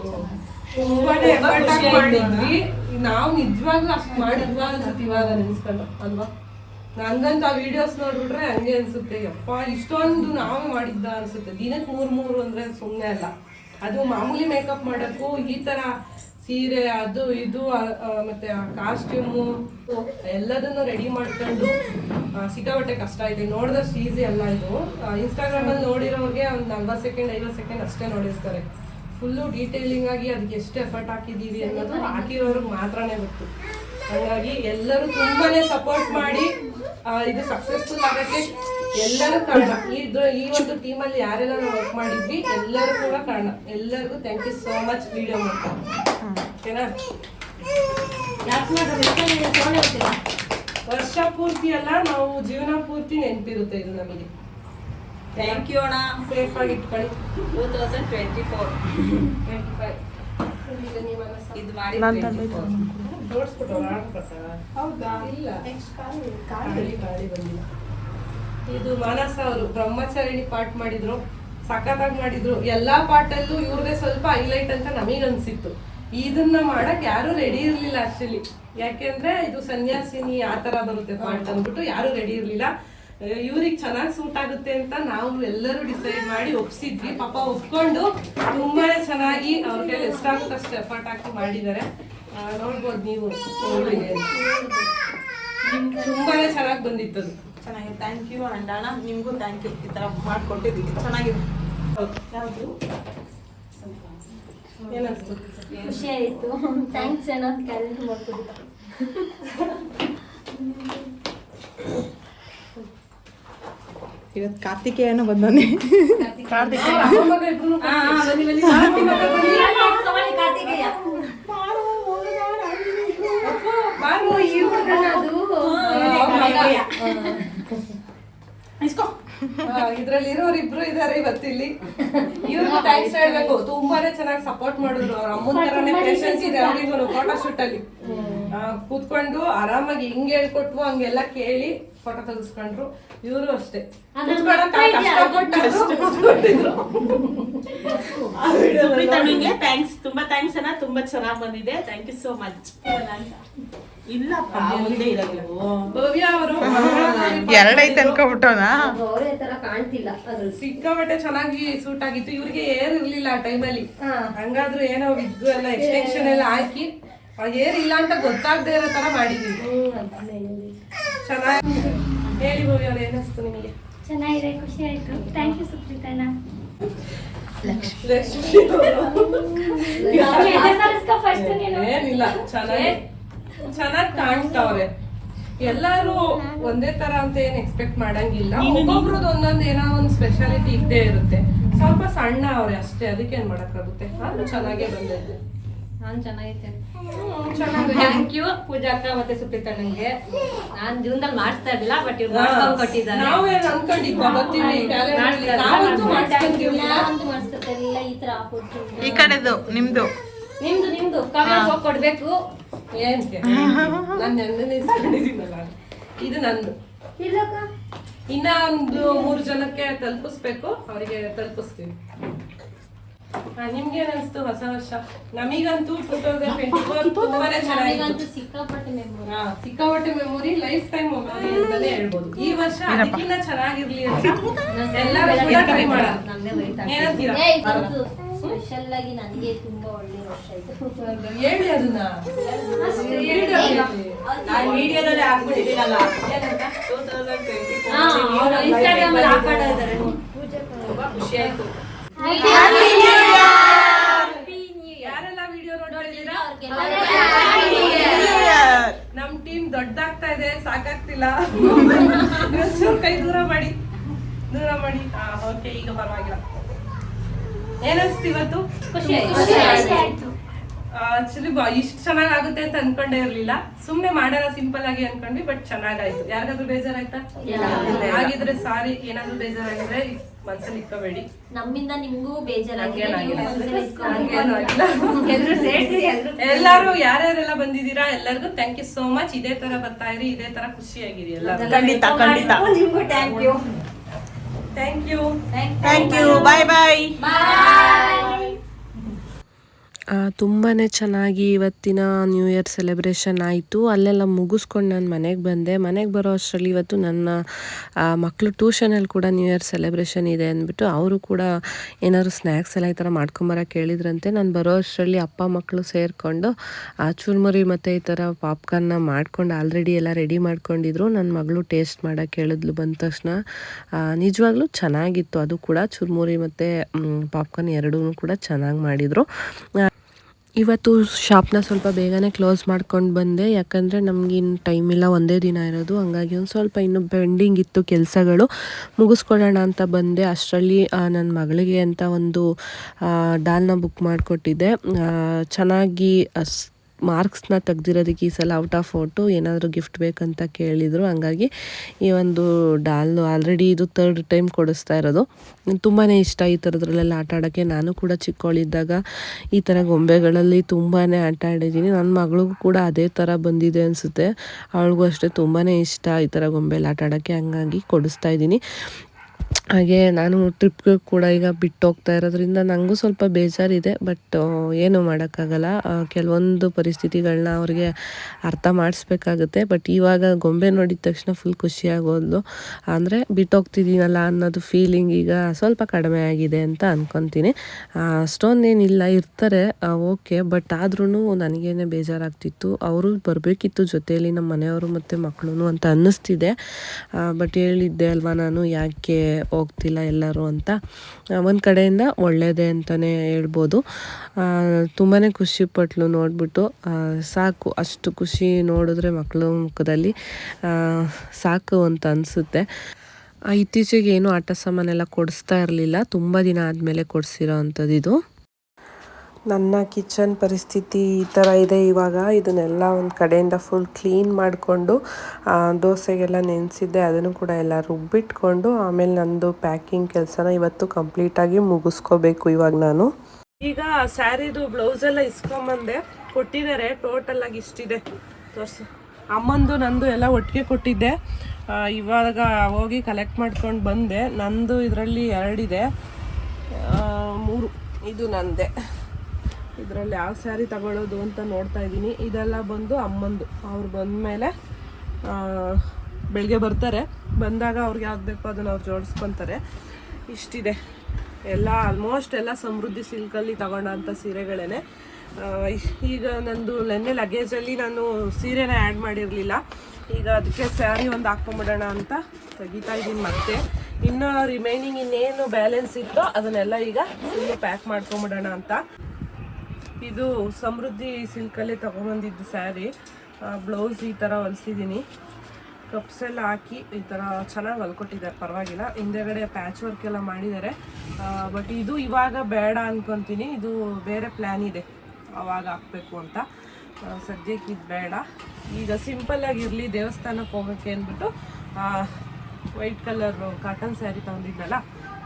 ಮಾಡಿದ್ವಿ. ನಾವು ನಿಜವಾಗ್ಲೂ ಅಷ್ಟು ಮಾಡಿದ್ವಾ ಅನ್ಸುತ್ತೆ ಇವಾಗ ನೆನ್ಸ್ಕೊಂಡು ಅಲ್ವಾ? ನಂಗಂತ ಆ ವಿಡಿಯೋಸ್ ನೋಡ್ಬಿಟ್ರೆ ಹಂಗೆ ಅನ್ಸುತ್ತೆ. ಯಪ್ಪ ಇಷ್ಟೊಂದು ನಾವು ಮಾಡಿದ್ದ ಅನ್ಸುತ್ತೆ. ದಿನಕ್ಕೆ ಮೂರ್ ಮೂರು ಅಂದ್ರೆ ಸುಮ್ಮನೆ ಅಲ್ಲ. ಅದು ಮಾಮೂಲಿ ಮೇಕಪ್ ಮಾಡೋಕ್ಕೂ ಈ ತರ ಸೀರೆ, ಅದು ಇದು ಮತ್ತೆ ಆ ಕಾಸ್ಟ್ಯೂಮು ಎಲ್ಲದನ್ನು ರೆಡಿ ಮಾಡ್ಕೊಂಡು ಸಿಕ್ಕಾಬಟ್ಟೆ ಕಷ್ಟ ಇದೆ. ನೋಡಿದಷ್ಟು ಈಸಿ ಅಲ್ಲ ಇದು. ಇನ್ಸ್ಟಾಗ್ರಾಮ್ ಅಲ್ಲಿ ನೋಡಿರೋರಿಗೆ ಒಂದು ನಲ್ವತ್ತು ಸೆಕೆಂಡ್ ಐವತ್ತು ಸೆಕೆಂಡ್ ಅಷ್ಟೇ ನೋಡಿರ್ತಾರೆ. ಫುಲ್ಲು ಡೀಟೇಲಿಂಗ್ ಆಗಿ ಅದಕ್ಕೆ ಎಷ್ಟು ಎಫರ್ಟ್ ಹಾಕಿದ್ದೀವಿ ಅನ್ನೋದು ಹಾಕಿರೋರ್ಗೆ ಮಾತ್ರನೇ ಗೊತ್ತು. ಹಾಗಾಗಿ ಎಲ್ಲರೂ ತುಂಬಾನೇ ಸಪೋರ್ಟ್ ಮಾಡಿ ಇದು ಸಕ್ಸಸ್ಫುಲ್ ಆಗಕ್ಕೆ ಎಲ್ಲರೂ ಕಾರಣ. ಈ ಒಂದು ಟೀಮಲ್ಲಿ ಯಾರೆಲ್ಲ ನಾವು ವರ್ಕ್ ಮಾಡಿದ್ವಿ ಎಲ್ಲರೂ ಕೂಡ ಕಾರಣ. ಎಲ್ಲರಿಗೂ thank you so much video ಮಾಡ್ತಾ ಓಕೆನಾ? ವರ್ಷ ಪೂರ್ತಿ ಅಲ್ಲ ನಾವು ಜೀವನ ಪೂರ್ತಿ ನೆನಪಿರುತ್ತೆ ಇದು ನಮಗೆ. ಥ್ಯಾಂಕ್ ಯು ಅಣ್ಣ. ಸೇಫ್ ಆಗಿ ಇಟ್ಕೊಳ್ಳಿ. Two thousand twenty four twenty five ಇದು ಮಾಡಿ ತೋರಿಸ್ಬಿಟ್ಟು ಹೌದಾ? ಇಲ್ಲ. ಕಾಲಿ ಗಾಳಿ ಬಂದಿಲ್ಲ. ಇದು ಮಾನಸ ಅವರು ಬ್ರಹ್ಮಚಾರಿಣಿ ಪಾಠ ಮಾಡಿದ್ರು ಸಖತ್ತಾಗಿ ಮಾಡಿದ್ರು ಎಲ್ಲಾ ಪಾಠಲ್ಲೂ ಇವ್ರದೇ ಸ್ವಲ್ಪ ಹೈಲೈಟ್ ಅಂತ ನಮಗ್ ಅನ್ಸಿತ್ತು ಇದನ್ನ ಮಾಡಕ್ ಯಾರು ರೆಡಿ ಇರ್ಲಿಲ್ಲ ಆಕ್ಚುಲಿ ಯಾಕೆಂದ್ರೆ ಇದು ಸನ್ಯಾಸಿನಿ ಆ ತರ ಬರುತ್ತೆ ಪಾಠ ಅಂದ್ಬಿಟ್ಟು ಯಾರು ರೆಡಿ ಇರ್ಲಿಲ್ಲ. ಇವ್ರಿಗೆ ಚೆನ್ನಾಗಿ ಸೂಟ್ ಆಗುತ್ತೆ ಅಂತ ನಾವು ಎಲ್ಲರೂ ಡಿಸೈಡ್ ಮಾಡಿ ಒಪ್ಸಿದ್ವಿ. ಪಾಪ ಒಪ್ಕೊಂಡು ತುಂಬಾನೇ ಚೆನ್ನಾಗಿ ಅವ್ರ ಕೈಲಿ ಎಷ್ಟಾಗುತ್ತೆ ಅಷ್ಟು ಎಫರ್ಟ್ ಹಾಕಿ ಮಾಡಿದ್ದಾರೆ. ನೋಡ್ಬೋದು ನೀವು. ತುಂಬಾ ತುಂಬಾನೇ ಚೆನ್ನಾಗಿ ಬಂದಿತ್ತು ಅದು ಚೆನ್ನಾಗಿದೆ. ಥ್ಯಾಂಕ್ ಯು ಅಂಡ್ ಅಣ್ಣ ನಿಮಗೂ ಥ್ಯಾಂಕ್ ಯು ಈ ಥರ ಮಾಡಿಕೊಟ್ಟಿದ್ದೀವಿ ಚೆನ್ನಾಗಿದೆ. ಯಾವುದು? ಖುಷಿ ಆಯಿತು. ಥ್ಯಾಂಕ್ಸ್ ಅಣ್ಣ. ಕ್ಯಾಲೆಂಡರ್ ಮಾಡ್ಕೊಟ್ಟಿದ್ದ. ಇವತ್ತು ಕಾರ್ತಿಕೇಯನ ಬಂದಿ ಅಮ್ಮಗ ಇಬ್ರು ಬನ್ನಿ ಬನ್ನಿ. ತಗೊಳ್ಳಿ ಕಾರ್ತಿಕೇಯ. ಬಾರು ಈ ಇಸ್ಕೋ. ಇದ್ರಲ್ಲಿ ಇರೋರು ಇಬ್ರು ಇದಾರೆ ಇವತ್ತಿಲ್ಲಿ. ಇವ್ರಿಗೂ ಥ್ಯಾಂಕ್ಸ್ ಹೇಳ್ಬೇಕು. ತುಂಬಾನೇ ಚೆನ್ನಾಗಿ ಸಪೋರ್ಟ್ ಮಾಡಿದ್ರು ಅವ್ರ. ಅಮ್ಮನ ತರನೇ ಪೇಷನ್ಸ್ ಇದೆ ಅವ್ರಿಗೂ ಫೋಟೋ ಶೂಟ್ ಅಲ್ಲಿ. ಕೂತ್ಕೊಂಡು ಆರಾಮಾಗಿ ಹಿಂಗ್ ಹೇಳ್ಕೊಟ್ವು ಹಂಗೆಲ್ಲ ಕೇಳಿ ಫೋಟೋ ತೆಗಿಸ್ಕೊಂಡ್ರು. ಇವರು ಅಷ್ಟೇ. ಸುಪ್ರೀತನಿಗೆ ಥ್ಯಾಂಕ್ಸ್ ತುಂಬಾ ಥ್ಯಾಂಕ್ಸ್ ಅಣ್ಣ ತುಂಬಾ ಚೆನ್ನಾಗಿ ಬಂದಿದೆ. ಥ್ಯಾಂಕ್ ಯು ಸೋ ಮಚ್ ಇಲ್ಲಪ್ಪ ಒಂದೇ ಇರೋದು. ಭವ್ಯ ಅವರು ಎರಡೈತೆ ಅನ್ಕೊಬಿಟ್ಟವನ ಅವರೇ ತರ ಕಾಣ್ತಿಲ್ಲ ಅದು ಸಿಕ್ಕಾಪಟ್ಟೆ ಚೆನ್ನಾಗಿ ಸೂಟ್ ಆಗಿತ್ತು. ಇವ್ರಿಗೆ ಏರ್ ಇರ್ಲಿಲ್ಲ ಆ ಟೈಮಲ್ಲಿ ಹಂಗಾದ್ರೂ ಏನೋ ವಿಗ್ ಎಲ್ಲ ಎಕ್ಸ್ಟೆನ್ಷನ್ ಎಲ್ಲ ಹಾಕಿ ಆ ಏರ್ ಇಲ್ಲ ಅಂತ ಗೊತ್ತಾಗದೆ ಇರೋ ತರ ಮಾಡಿದ್ವಿ ಚೆನ್ನಾಗಿ ಹೇಳಿ ಭವ್ಯ ಅವ್ರು ಏನಿಸ್ತು ನಿಮಗೆ? ಚೆನ್ನಾಗಿದೆ ಖುಷಿ ಆಯ್ತು. ಥ್ಯಾಂಕ್ ಯು ಸುಪ್ರೀತಣ್ಣ ಲಕ್ಷ್ಮಿ. ಏನಿಲ್ಲ. ಚೆನ್ನಾಗಿ ಚೆನ್ನಾಗಿ ಕಾಣ್ತಾವ್ರೆ. ಎಲ್ಲಾರು ಒಂದೇ ತರ ಅಂತ ಏನ್ ಎಕ್ಸ್ಪೆಕ್ಟ್ ಮಾಡಂಗಿಲ್ಲ. ಒಬ್ಬೊಬ್ರದ್ದು ಒಂದೊಂದ್ ಏನೋ ಒಂದು ಸ್ಪೆಷಾಲಿಟಿ ಇದ್ದೇ ಇರುತ್ತೆ. ಸ್ವಲ್ಪ ಸಣ್ಣ ಅವ್ರೆ ಅಷ್ಟೇ. ಅದಕ್ಕೆ ಏನ್ ಮಾಡಕ್ಕಾಗುತ್ತೆ? ಆದ್ರೂ ಚೆನ್ನಾಗೇ ಬಂದೈತೆ ನಾನ್ ಚೆನ್ನಾಗೈತೆ. ಚೆನ್ನಾಗಿ ಥ್ಯಾಂಕ್ ಯು ಪೂಜಾ ಅಕ್ಕ ಮತ್ತೆ ನಂಗೆ ನಾನ್ ಜೀವನದಲ್ಲಿ ಮಾಡ್ತಾ ಇರ್ಲಿಲ್ಲ ಬಟ್ ಇವ್ರು ಮಾಡ್ಕೊಂಡು ಕೊಟ್ಟಿದ್ದಾರೆ. ನಾವೇನ್ ಅನ್ಕೊಂಡಿದ್ವಿ ಬರ್ತೀವಿ calendar ಅಲ್ಲಿ. ನಾವಂತೂ ಮಾಡ್ಸ್ಕೊಂತೀವಿ ನಾವಂತೂ ಮಾಡಿಸ್ಕೊತಿರ್ಲಿಲ್ಲ ಈ ತರ opportunity. ಈ ಕಡೆದು ನಿಮ್ದು? ನಿಮ್ದು ನಿಮ್ದು. ಕಮಲ್ ಹೋಗಿ ಕೊಡ್ಬೇಕು. ಏನ್ಕೆ ನಾನ್ ನೆನ್ನೆ ಇಸ್ಕೊಂಡಿದ್ದೀನಲ್ಲ ಇದು ನಂದು. ಇನ್ನ ಒಂದು ಮೂರು ಜನಕ್ಕೆ ತಲುಪಿಸ್ಬೇಕು. ಅವರಿಗೆ ತಲುಪಿಸ್ತೀವಿ. ನಿಮ್ಗೇನ್ ಅನ್ಸ್ತು ಹೊಸ ವರ್ಷ? ನಮಗಂತೂ ಟೂ ತೌಸಂಡ್ ಟ್ವೆಂಟಿ ಫೋರ್ ತುಂಬಾನೇ ಚೆನ್ನಾಗಿತ್ತು. ಸಿಕ್ಕಾಪಟ್ಟೆ ಮೆಮೊರಿ ಹಾ, ಸಿಕ್ಕಾಪಟ್ಟೆ ಮೆಮೊರಿ ಲೈಫ್ ಟೈಮ್ ಮೆಮೊರಿ ಅಂತಾನೆ ಹೇಳ್ಬೋದು. ಈ ವರ್ಷ ಅದಕ್ಕಿಂತ ಚೆನ್ನಾಗಿರ್ಲಿ ಅಂತ ಎಲ್ಲರೂ ಕೂಡ ಟ್ರೈ ಮಾಡೋಣ. ನಮ್ದೇ ಏನಂತೀರಾ? ಸ್ಪೆಷಲ್ ಆಗಿ ನನಗೆ ತುಂಬಾ ಒಳ್ಳೆ ವರ್ಷ ಆಯ್ತು ಹೇಳಿ ಅದನ್ನ. ನಾನು ವಿಡಿಯೋದಲ್ಲಿ ಹಾಕ್ಬಿಟ್ಟಿದ್ದೀನಲ್ಲ. ಟೂ ತೌಸಂಡ್ ಟ್ವೆಂಟಿ ಹಾ ಅವ್ರು ಇನ್ಸ್ಟಾಗ್ರಾಮ್ ಅಲ್ಲಿ ಹಾಕೊಂಡಿದ್ದಾರೆ ತುಂಬಾ ಖುಷಿ ಆಯ್ತು. ಯಾರೆಲ್ಲ ವಿಡಿಯೋ ನೋಡಿದ್ದೀರಾ ನಮ್ ಟೀಮ್ ದೊಡ್ಡದಾಗ್ತಾ ಇದೆ ಸಾಕಾಗ್ತಿಲ್ಲ. ಕೈ ದೂರ ಮಾಡಿ. ದೂರ ಮಾಡಿ. ಹಾ ಓಕೆ ಈಗ ಪರವಾಗಿಲ್ಲ. ಏನನ್ಸ್ತು ಇವತ್ತು? ಖುಷಿ ಆಯ್ತು. ಆಕ್ಚುಲಿ ಇಷ್ಟು ಚೆನ್ನಾಗ್ ಆಗುತ್ತೆ ಅಂತ ಅನ್ಕೊಂಡೇ ಇರ್ಲಿಲ್ಲ. ಸುಮ್ನೆ ಮಾಡೋಣ ಸಿಂಪಲ್ ಆಗಿ ಅನ್ಕೊಂಡ್ವಿ ಬಟ್ ಚೆನ್ನಾಗಾಯ್ತು. ಯಾರಿಗಾದ್ರೂ ಬೇಜಾರಾಯ್ತಾ? ಆಗಿದ್ರೆ ಸಾರಿ ಏನಾದ್ರೂ ಬೇಜಾರಾಗಿದ್ರೆ ಮನ್ಸಲ್ಲಿ ಇಟ್ಕೋಬೇಡಿ. ನಮ್ಮಿಂದ ನಿಮ್ಗೂ ಬೇಜಾರಾಗಿಲ್ಲ ಎಲ್ಲಾರು ಯಾರ್ಯಾರೆಲ್ಲ ಬಂದಿದ್ದೀರಾ ಎಲ್ಲರಿಗೂ ಥ್ಯಾಂಕ್ ಯು ಸೋ ಮಚ್ ಇದೇ ತರ ಬರ್ತಾ ಇರಿ ಇದೇ ತರ ಖುಷಿಯಾಗಿರಿ ಎಲ್ಲರೂ. ಖಂಡಿತ ಖಂಡಿತ. ನಿಮ್ಗೂ thank you thank you thank you bye bye ತುಂಬಾ ಚೆನ್ನಾಗಿ ಇವತ್ತಿನ ನ್ಯೂ ಇಯರ್ ಸೆಲೆಬ್ರೇಷನ್ ಆಯಿತು. ಅಲ್ಲೆಲ್ಲ ಮುಗಿಸ್ಕೊಂಡು ನಾನು ಮನೆಗೆ ಬಂದೆ. ಮನೆಗೆ ಬರೋ ಅಷ್ಟರಲ್ಲಿ ಇವತ್ತು ನನ್ನ ಮಕ್ಕಳು ಟ್ಯೂಷನಲ್ಲಿ ಕೂಡ ನ್ಯೂ ಇಯರ್ ಸೆಲೆಬ್ರೇಷನ್ ಇದೆ ಅಂದ್ಬಿಟ್ಟು ಅವರು ಕೂಡ ಏನಾದ್ರು ಸ್ನ್ಯಾಕ್ಸ್ ಎಲ್ಲ ಈ ಥರ ಮಾಡ್ಕೊಂಬರಕ್ಕೆ ಕೇಳಿದ್ರಂತೆ. ನಾನು ಬರೋ ಅಷ್ಟರಲ್ಲಿ ಅಪ್ಪ ಮಕ್ಕಳು ಸೇರಿಕೊಂಡು ಚುರುಮುರಿ ಮತ್ತು ಈ ಥರ ಪಾಪ್ಕಾರ್ನ ಮಾಡ್ಕೊಂಡು ಆಲ್ರೆಡಿ ಎಲ್ಲ ರೆಡಿ ಮಾಡ್ಕೊಂಡಿದ್ರು. ನನ್ನ ಮಗಳು ಟೇಸ್ಟ್ ಮಾಡೋಕ್ಕೆ ಹೇಳಿದ್ಲು ಬಂದ ತಕ್ಷಣ. ನಿಜವಾಗ್ಲೂ ಚೆನ್ನಾಗಿತ್ತು. ಅದು ಕೂಡ ಚುರ್ಮುರಿ ಮತ್ತು ಪಾಪ್ಕಾರ್ನ್ ಎರಡೂ ಕೂಡ ಚೆನ್ನಾಗಿ ಮಾಡಿದರು. ಇವತ್ತು ಶಾಪ್ನ ಸ್ವಲ್ಪ ಬೇಗನೆ ಕ್ಲೋಸ್ ಮಾಡ್ಕೊಂಡು ಬಂದೆ. ಯಾಕಂದರೆ ನಮಗಿನ್ನು ಟೈಮ್ ಇಲ್ಲ, ಒಂದೇ ದಿನ ಇರೋದು. ಹಂಗಾಗಿ ಒಂದು ಸ್ವಲ್ಪ ಇನ್ನು ಪೆಂಡಿಂಗ್ ಇತ್ತು ಕೆಲಸಗಳು. ಮುಗಿಸ್ಕೊಳ್ಳೋಣ ಅಂತ ಬಂದೆ. ಅಷ್ಟರಲ್ಲಿ ನನ್ನ ಮಗಳಿಗೆ ಅಂತ ಒಂದು ಡಾಲ್ನ ಬುಕ್ ಮಾಡಿಕೊಟ್ಟಿದ್ದೆ. ಚೆನ್ನಾಗಿ ಅಸ್ ಮಾರ್ಕ್ಸ್ನ ತೆಗ್ದಿರೋದಕ್ಕೆ ಈ ಸಲ ಔಟ್ ಆಫ್ ಔಟು ಏನಾದರೂ ಗಿಫ್ಟ್ ಬೇಕಂತ ಕೇಳಿದರು. ಹಂಗಾಗಿ ಈ ಒಂದು ಡಾಲ್ ಆಲ್ರೆಡಿ ಇದು ತರ್ಡ್ ಟೈಮ್ ಕೊಡಿಸ್ತಾ ಇರೋದು. ತುಂಬಾ ಇಷ್ಟ ಈ ಥರದ್ರಲ್ಲೆಲ್ಲ ಆಟ ಆಡೋಕ್ಕೆ. ನಾನು ಕೂಡ ಚಿಕ್ಕವಳಿದ್ದಾಗ ಈ ಥರ ಗೊಂಬೆಗಳಲ್ಲಿ ತುಂಬಾ ಆಟ ಆಡಿದ್ದೀನಿ. ನನ್ನ ಮಗಳಿಗೂ ಕೂಡ ಅದೇ ಥರ ಬಂದಿದೆ ಅನಿಸುತ್ತೆ. ಅವಳಿಗೂ ಅಷ್ಟೇ ತುಂಬಾ ಇಷ್ಟ ಈ ಥರ ಗೊಂಬೆಲಿ ಆಟ ಆಡೋಕ್ಕೆ. ಹಂಗಾಗಿ ಕೊಡಿಸ್ತಾ ಇದ್ದೀನಿ. ಹಾಗೆ ನಾನು ಟ್ರಿಪ್ಗೆ ಕೂಡ ಈಗ ಬಿಟ್ಟು ಹೋಗ್ತಾ ಇರೋದ್ರಿಂದ ನನಗೂ ಸ್ವಲ್ಪ ಬೇಜಾರಿದೆ ಬಟ್ ಏನು ಮಾಡೋಕ್ಕಾಗಲ್ಲ. ಕೆಲವೊಂದು ಪರಿಸ್ಥಿತಿಗಳನ್ನ ಅವ್ರಿಗೆ ಅರ್ಥ ಮಾಡಿಸ್ಬೇಕಾಗುತ್ತೆ. ಬಟ್ ಇವಾಗ ಗೊಂಬೆ ನೋಡಿದ ತಕ್ಷಣ ಫುಲ್ ಖುಷಿಯಾಗೋದು. ಅಂದರೆ ಬಿಟ್ಟೋಗ್ತಿದ್ದೀನಲ್ಲ ಅನ್ನೋದು ಫೀಲಿಂಗ್ ಈಗ ಸ್ವಲ್ಪ ಕಡಿಮೆ ಆಗಿದೆ ಅಂತ ಅನ್ಕೊತೀನಿ. ಅಷ್ಟೊಂದೇನಿಲ್ಲ, ಇರ್ತಾರೆ ಓಕೆ ಬಟ್ ಆದ್ರೂ ನನಗೇನೆ ಬೇಜಾರಾಗ್ತಿತ್ತು. ಅವರು ಬರಬೇಕಿತ್ತು ಜೊತೆಯಲ್ಲಿ ನಮ್ಮ ಮನೆಯವರು ಮತ್ತು ಮಕ್ಕಳು ಅಂತ ಅನ್ನಿಸ್ತಿದೆ. ಬಟ್ ಹೇಳಿದ್ದೆ ಅಲ್ವಾ ನಾನು ಯಾಕೆ ಹೋಗ್ತಿಲ್ಲ ಎಲ್ಲರೂ ಅಂತ. ಒಂದು ಕಡೆಯಿಂದ ಒಳ್ಳೆಯದೇ ಅಂತಲೇ ಹೇಳ್ಬೋದು. ತುಂಬಾ ಖುಷಿ ಪಟ್ಲು ನೋಡಿಬಿಟ್ಟು ಸಾಕು ಅಷ್ಟು ಖುಷಿ ನೋಡಿದ್ರೆ ಮಕ್ಕಳ ಮುಖದಲ್ಲಿ ಸಾಕು ಅಂತ ಅನಿಸುತ್ತೆ. ಇತ್ತೀಚೆಗೆ ಏನು ಆಟ ಸಾಮಾನೆಲ್ಲ ಕೊಡಿಸ್ತಾ ಇರಲಿಲ್ಲ. ತುಂಬ ದಿನ ಆದಮೇಲೆ ಕೊಡಿಸಿರೋ ಅಂಥದ್ದು ಇದು ನನ್ನ ಕಿಚನ್ ಪರಿಸ್ಥಿತಿ ಈ ಥರ ಇದೆ ಇವಾಗ. ಇದನ್ನೆಲ್ಲ ಒಂದು ಕಡೆಯಿಂದ ಫುಲ್ ಕ್ಲೀನ್ ಮಾಡಿಕೊಂಡು ದೋಸೆಗೆಲ್ಲ ನೆನೆಸಿದ್ದೆ. ಅದನ್ನು ಕೂಡ ಎಲ್ಲ ರುಬ್ಬಿಟ್ಕೊಂಡು ಆಮೇಲೆ ನಂದು ಪ್ಯಾಕಿಂಗ್ ಕೆಲಸನ ಇವತ್ತು ಕಂಪ್ಲೀಟಾಗಿ ಮುಗಿಸ್ಕೋಬೇಕು ಇವಾಗ ನಾನು. ಈಗ ಸ್ಯಾರಿದು ಬ್ಲೌಸ್ ಎಲ್ಲ ಇಸ್ಕೊಂಬಂದೆ. ಕೊಟ್ಟಿದ್ದಾರೆ. ಟೋಟಲ್ ಆಗಿ ಇಷ್ಟಿದೆ. ತೋರಿಸು. ಅಮ್ಮಂದು, ನಂದು ಎಲ್ಲ ಒಟ್ಟಿಗೆ ಕೊಟ್ಟಿದ್ದೆ. ಇವಾಗ ಹೋಗಿ ಕಲೆಕ್ಟ್ ಮಾಡ್ಕೊಂಡು ಬಂದೆ. ನಂದು ಇದರಲ್ಲಿ ಎರಡಿದೆ. ಮೂರು. ಇದು ನಂದೆ. ಇದರಲ್ಲಿ ಯಾವ ಸ್ಯಾರಿ ತಗೊಳ್ಳೋದು ಅಂತ ನೋಡ್ತಾ ಇದ್ದೀನಿ. ಇದೆಲ್ಲ ಬಂದು ಅಮ್ಮಂದು. ಅವ್ರು ಬಂದಮೇಲೆ ಬೆಳಗ್ಗೆ ಬರ್ತಾರೆ. ಬಂದಾಗ ಅವ್ರಿಗೆ ಯಾವ್ದು ಬೇಕೋ ಅದನ್ನು ಅವ್ರು ಜೋಡಿಸ್ಕೊತಾರೆ. ಇಷ್ಟಿದೆ. ಎಲ್ಲ ಆಲ್ಮೋಸ್ಟ್ ಎಲ್ಲ ಸಮೃದ್ಧಿ ಸಿಲ್ಕಲ್ಲಿ ತಗೊಂಡಂಥ ಸೀರೆಗಳೇ ಈಗ ನಂದು ನೆನ್ನೆ ಲಗೇಜಲ್ಲಿ ನಾನು ಸೀರೆನ ಆ್ಯಡ್ ಮಾಡಿರಲಿಲ್ಲ. ಈಗ ಅದಕ್ಕೆ ಸ್ಯಾರಿ ಒಂದು ಹಾಕ್ಕೊಂಬಿಡೋಣ ಅಂತ ತೆಗಿತಾ ಇದ್ದೀನಿ ಮತ್ತೆ. ಇನ್ನು ರಿಮೈನಿಂಗ್ ಇನ್ನೇನು ಬ್ಯಾಲೆನ್ಸ್ ಇತ್ತೋ ಅದನ್ನೆಲ್ಲ ಈಗ ಫುಲ್ಲು ಪ್ಯಾಕ್ ಮಾಡ್ಕೊಂಬಿಡೋಣ ಅಂತ. ಇದು ಸಮೃದ್ಧಿ ಸಿಲ್ಕಲ್ಲೇ ತೊಗೊಂಬಂದಿದ್ದು ಸ್ಯಾರಿ. ಬ್ಲೌಸ್ ಈ ಥರ ಹೊಲ್ಸಿದ್ದೀನಿ ಕಪ್ಸ್ ಎಲ್ಲ ಹಾಕಿ ಈ ಥರ ಚೆನ್ನಾಗಿ ಹೊಲ್ಕೊಟ್ಟಿದ್ದಾರೆ. ಪರವಾಗಿಲ್ಲ. ಹಿಂದೆಗಡೆ ಪ್ಯಾಚ್ ವರ್ಕ್ ಎಲ್ಲ ಮಾಡಿದ್ದಾರೆ. ಬಟ್ ಇದು ಇವಾಗ ಬೇಡ ಅಂದ್ಕೊತೀನಿ ಇದು ಬೇರೆ ಪ್ಲ್ಯಾನ್ ಇದೆ. ಅವಾಗ ಹಾಕಬೇಕು ಅಂತ. ಸದ್ಯಕ್ಕೆ ಇದು ಬೇಡ. ಈಗ ಸಿಂಪಲ್ಲಾಗಿರಲಿ ದೇವಸ್ಥಾನಕ್ಕೆ ಹೋಗೋಕ್ಕೆ ಅಂದ್ಬಿಟ್ಟು ವೈಟ್ ಕಲರ್ ಕಾಟನ್ ಸ್ಯಾರಿ ತಗೊಂಡಿದ್ದಲ್ಲ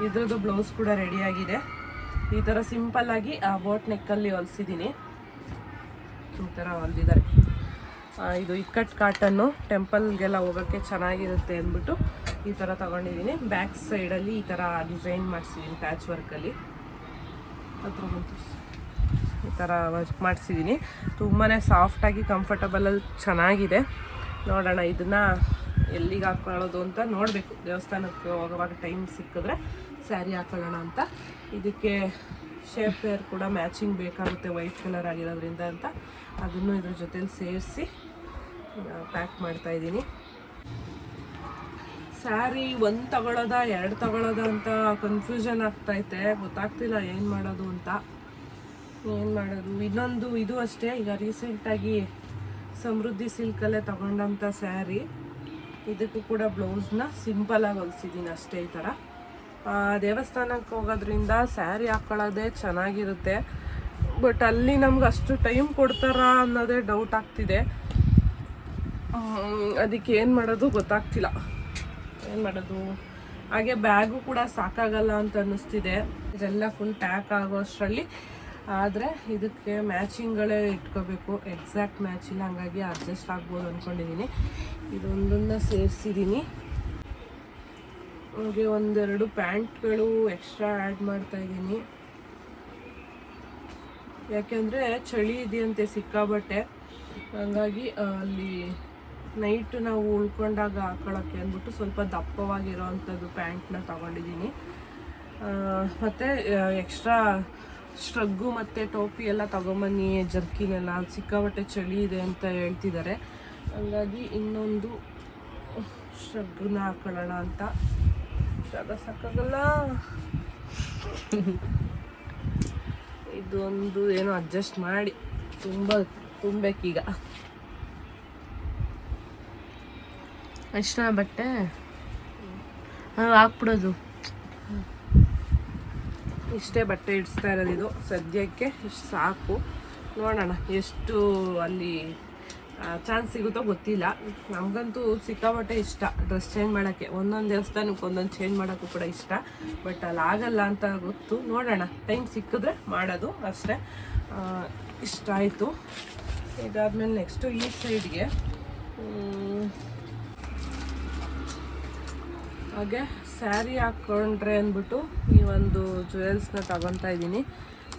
ಇದ್ರದ್ದು ಬ್ಲೌಸ್ ಕೂಡ ರೆಡಿಯಾಗಿದೆ ಈ ಥರ ಸಿಂಪಲ್ಲಾಗಿ ಆ ಬೋಟ್ ನೆಕ್ಕಲ್ಲಿ ಹೊಲ್ಸಿದ್ದೀನಿ ಈ ಥರ ಹೊಲ್ದಿದ್ದಾರೆ ಇದು ಇಕ್ಕಟ್ ಕಾಟನ್ನು ಟೆಂಪಲ್ಗೆಲ್ಲ ಹೋಗೋಕ್ಕೆ ಚೆನ್ನಾಗಿರುತ್ತೆ ಅಂದ್ಬಿಟ್ಟು ಈ ಥರ ತಗೊಂಡಿದ್ದೀನಿ ಬ್ಯಾಕ್ ಸೈಡಲ್ಲಿ ಈ ಥರ ಡಿಸೈನ್ ಮಾಡಿಸಿದ್ದೀನಿ ಪ್ಯಾಚ್ ವರ್ಕಲ್ಲಿ ಹತ್ರ ಬಂತು. ಈ ಥರ ವರ್ಕ್ ಮಾಡಿಸಿದ್ದೀನಿ ತುಂಬಾ ಸಾಫ್ಟಾಗಿ ಕಂಫರ್ಟಬಲಲ್ಲಿ ಚೆನ್ನಾಗಿದೆ. ನೋಡೋಣ, ಇದನ್ನು ಎಲ್ಲಿಗೆ ಹಾಕೊಳ್ಳೋದು ಅಂತ ನೋಡಬೇಕು. ದೇವಸ್ಥಾನಕ್ಕೆ ಹೋಗುವಾಗ ಟೈಮ್ ಸಿಕ್ಕಿದ್ರೆ. ಸ್ಯಾರಿ ಹಾಕೊಳ್ಳೋಣ ಅಂತ. ಇದಕ್ಕೆ ಶೇಪ್ ವೇರ್ ಕೂಡ ಮ್ಯಾಚಿಂಗ್ ಬೇಕಾಗುತ್ತೆ ವೈಟ್ ಕಲರ್ ಆಗಿರೋದ್ರಿಂದ ಅಂತ. ಅದನ್ನು ಇದ್ರ ಜೊತೇಲಿ ಸೇರಿಸಿ ಪ್ಯಾಕ್ ಮಾಡ್ತಾ ಇದ್ದೀನಿ. ಸ್ಯಾರಿ ಒಂದು ತಗೊಳ್ಳೋದ ಎರಡು ತಗೊಳ್ಳೋದ ಅಂತ ಕನ್ಫ್ಯೂಷನ್ ಆಗ್ತೈತೆ. ಗೊತ್ತಾಗ್ತಿಲ್ಲ ಏನು ಮಾಡೋದು ಅಂತ. ಏನು ಮಾಡೋದು? ಇನ್ನೊಂದು, ಇದು ಅಷ್ಟೇ. ಈಗ ರೀಸೆಂಟಾಗಿ ಸಮೃದ್ಧಿ ಸಿಲ್ಕಲ್ಲೇ ತಗೊಂಡಂಥ ಸ್ಯಾರಿ. ಇದಕ್ಕೂ ಕೂಡ ಬ್ಲೌಸ್ನ ಸಿಂಪಲಾಗಿ ಹೊಲಿಸಿದ್ದೀನಿ ಅಷ್ಟೇ ಈ ಥರ ದೇವಸ್ಥಾನಕ್ಕೆ ಹೋಗೋದ್ರಿಂದ ಸ್ಯಾರಿ ಹಾಕೊಳ್ಳೋದೇ ಚೆನ್ನಾಗಿರುತ್ತೆ. ಬಟ್ ಅಲ್ಲಿ ನಮ್ಗೆ ಅಷ್ಟು ಟೈಮ್ ಕೊಡ್ತಾರಾ ಅನ್ನೋದೇ ಡೌಟ್ ಆಗ್ತಿದೆ. ಅದಕ್ಕೆ ಏನು ಮಾಡೋದು ಗೊತ್ತಾಗ್ತಿಲ್ಲ. ಏನು ಮಾಡೋದು? ಹಾಗೆ ಬ್ಯಾಗು ಕೂಡ ಸಾಕಾಗಲ್ಲ ಅಂತ ಅನ್ನಿಸ್ತಿದೆ. ಇದೆಲ್ಲ ಫುಲ್ ಟ್ಯಾಕ್ ಆಗೋ ಅಷ್ಟರಲ್ಲಿ. ಆದರೆ ಇದಕ್ಕೆ ಮ್ಯಾಚಿಂಗ್ಗಳೇ ಇಟ್ಕೋಬೇಕು. ಎಕ್ಸಾಕ್ಟ್ ಮ್ಯಾಚ್ ಇಲ್ಲ ಹಂಗಾಗಿ ಅಡ್ಜಸ್ಟ್ ಆಗ್ಬೋದು ಅಂದ್ಕೊಂಡಿದ್ದೀನಿ ಇದೊಂದನ್ನು ಸೇರಿಸಿದ್ದೀನಿ ಹಾಗೆ ಒಂದೆರಡು ಪ್ಯಾಂಟ್ಗಳು ಎಕ್ಸ್ಟ್ರಾ ಆ್ಯಡ್ ಮಾಡ್ತಾ ಇದ್ದೀನಿ. ಯಾಕೆಂದರೆ ಚಳಿ ಇದೆಯಂತೆ ಸಿಕ್ಕಾಬಟ್ಟೆ. ಹಾಗಾಗಿ ಅಲ್ಲಿ ನೈಟ್ ನಾವು ಉಳ್ಕೊಂಡಾಗ ಹಾಕೊಳ್ಳೋಕ್ಕೆ ಅಂದ್ಬಿಟ್ಟು ಸ್ವಲ್ಪ ದಪ್ಪವಾಗಿರೋ ಅಂಥದ್ದು ಪ್ಯಾಂಟ್ನ ತೊಗೊಂಡಿದ್ದೀನಿ. ಮತ್ತು ಎಕ್ಸ್ಟ್ರಾ ಸ್ಟ್ರಗ್ಗು ಮತ್ತು ಟೋಪಿ ಎಲ್ಲ ತೊಗೊಂಬನ್ನಿ, ಜರ್ಕಿನೆಲ್ಲ. ಸಿಕ್ಕಾಬಟ್ಟೆ ಚಳಿ ಇದೆ ಅಂತ ಹೇಳ್ತಿದ್ದಾರೆ. ಹಾಗಾಗಿ ಇನ್ನೊಂದು ಸ್ಟ್ರಗ್ಗನ್ನ ಹಾಕೊಳ್ಳೋಣ ಅಂತ ಜಾಗ ಸಾಕಾಗಲ್ಲ. ಇದೊಂದು ಏನೋ ಅಡ್ಜಸ್ಟ್ ಮಾಡಿ ತುಂಬ ತುಂಬಬೇಕೀಗ. ಅಷ್ಟ ಬಟ್ಟೆ? ಅದು ಹಾಕ್ಬಿಡೋದು. ಇಷ್ಟೇ ಬಟ್ಟೆ ಇಡಿಸ್ತಾ ಇರೋದು ಇದು. ಸದ್ಯಕ್ಕೆ ಇಷ್ಟು ಸಾಕು. ನೋಡೋಣ ಎಷ್ಟು ಅಲ್ಲಿ ಚಾನ್ಸ್ ಸಿಗುತ್ತೋ ಗೊತ್ತಿಲ್ಲ. ನಮಗಂತೂ ಸಿಕ್ಕಾಪಟ್ಟೆ ಇಷ್ಟ. ಡ್ರೆಸ್ ಚೇಂಜ್ ಮಾಡೋಕ್ಕೆ. ಒಂದೊಂದು ದೇವಸ್ಥಾನಕ್ಕೆ ಒಂದೊಂದು ಚೇಂಜ್ ಮಾಡೋಕ್ಕೂ ಕೂಡ ಇಷ್ಟ. ಬಟ್ ಅಲ್ಲಿ ಆಗಲ್ಲ ಅಂತ ಗೊತ್ತು. ನೋಡೋಣ. ಟೈಮ್ ಸಿಕ್ಕಿದ್ರೆ ಮಾಡೋದು ಅಷ್ಟೇ. ಇಷ್ಟ ಆಯಿತು. ಇದಾದ್ಮೇಲೆ ನೆಕ್ಸ್ಟು ಈ ಸೈಡ್ಗೆ ಹಾಗೆ ಸ್ಯಾರಿ ಹಾಕ್ಕೊಂಡ್ರೆ ಅಂದ್ಬಿಟ್ಟು ಈ ಒಂದು ಜುವೆಲ್ಸ್ನ ತಗೊತಾ ಇದ್ದೀನಿ.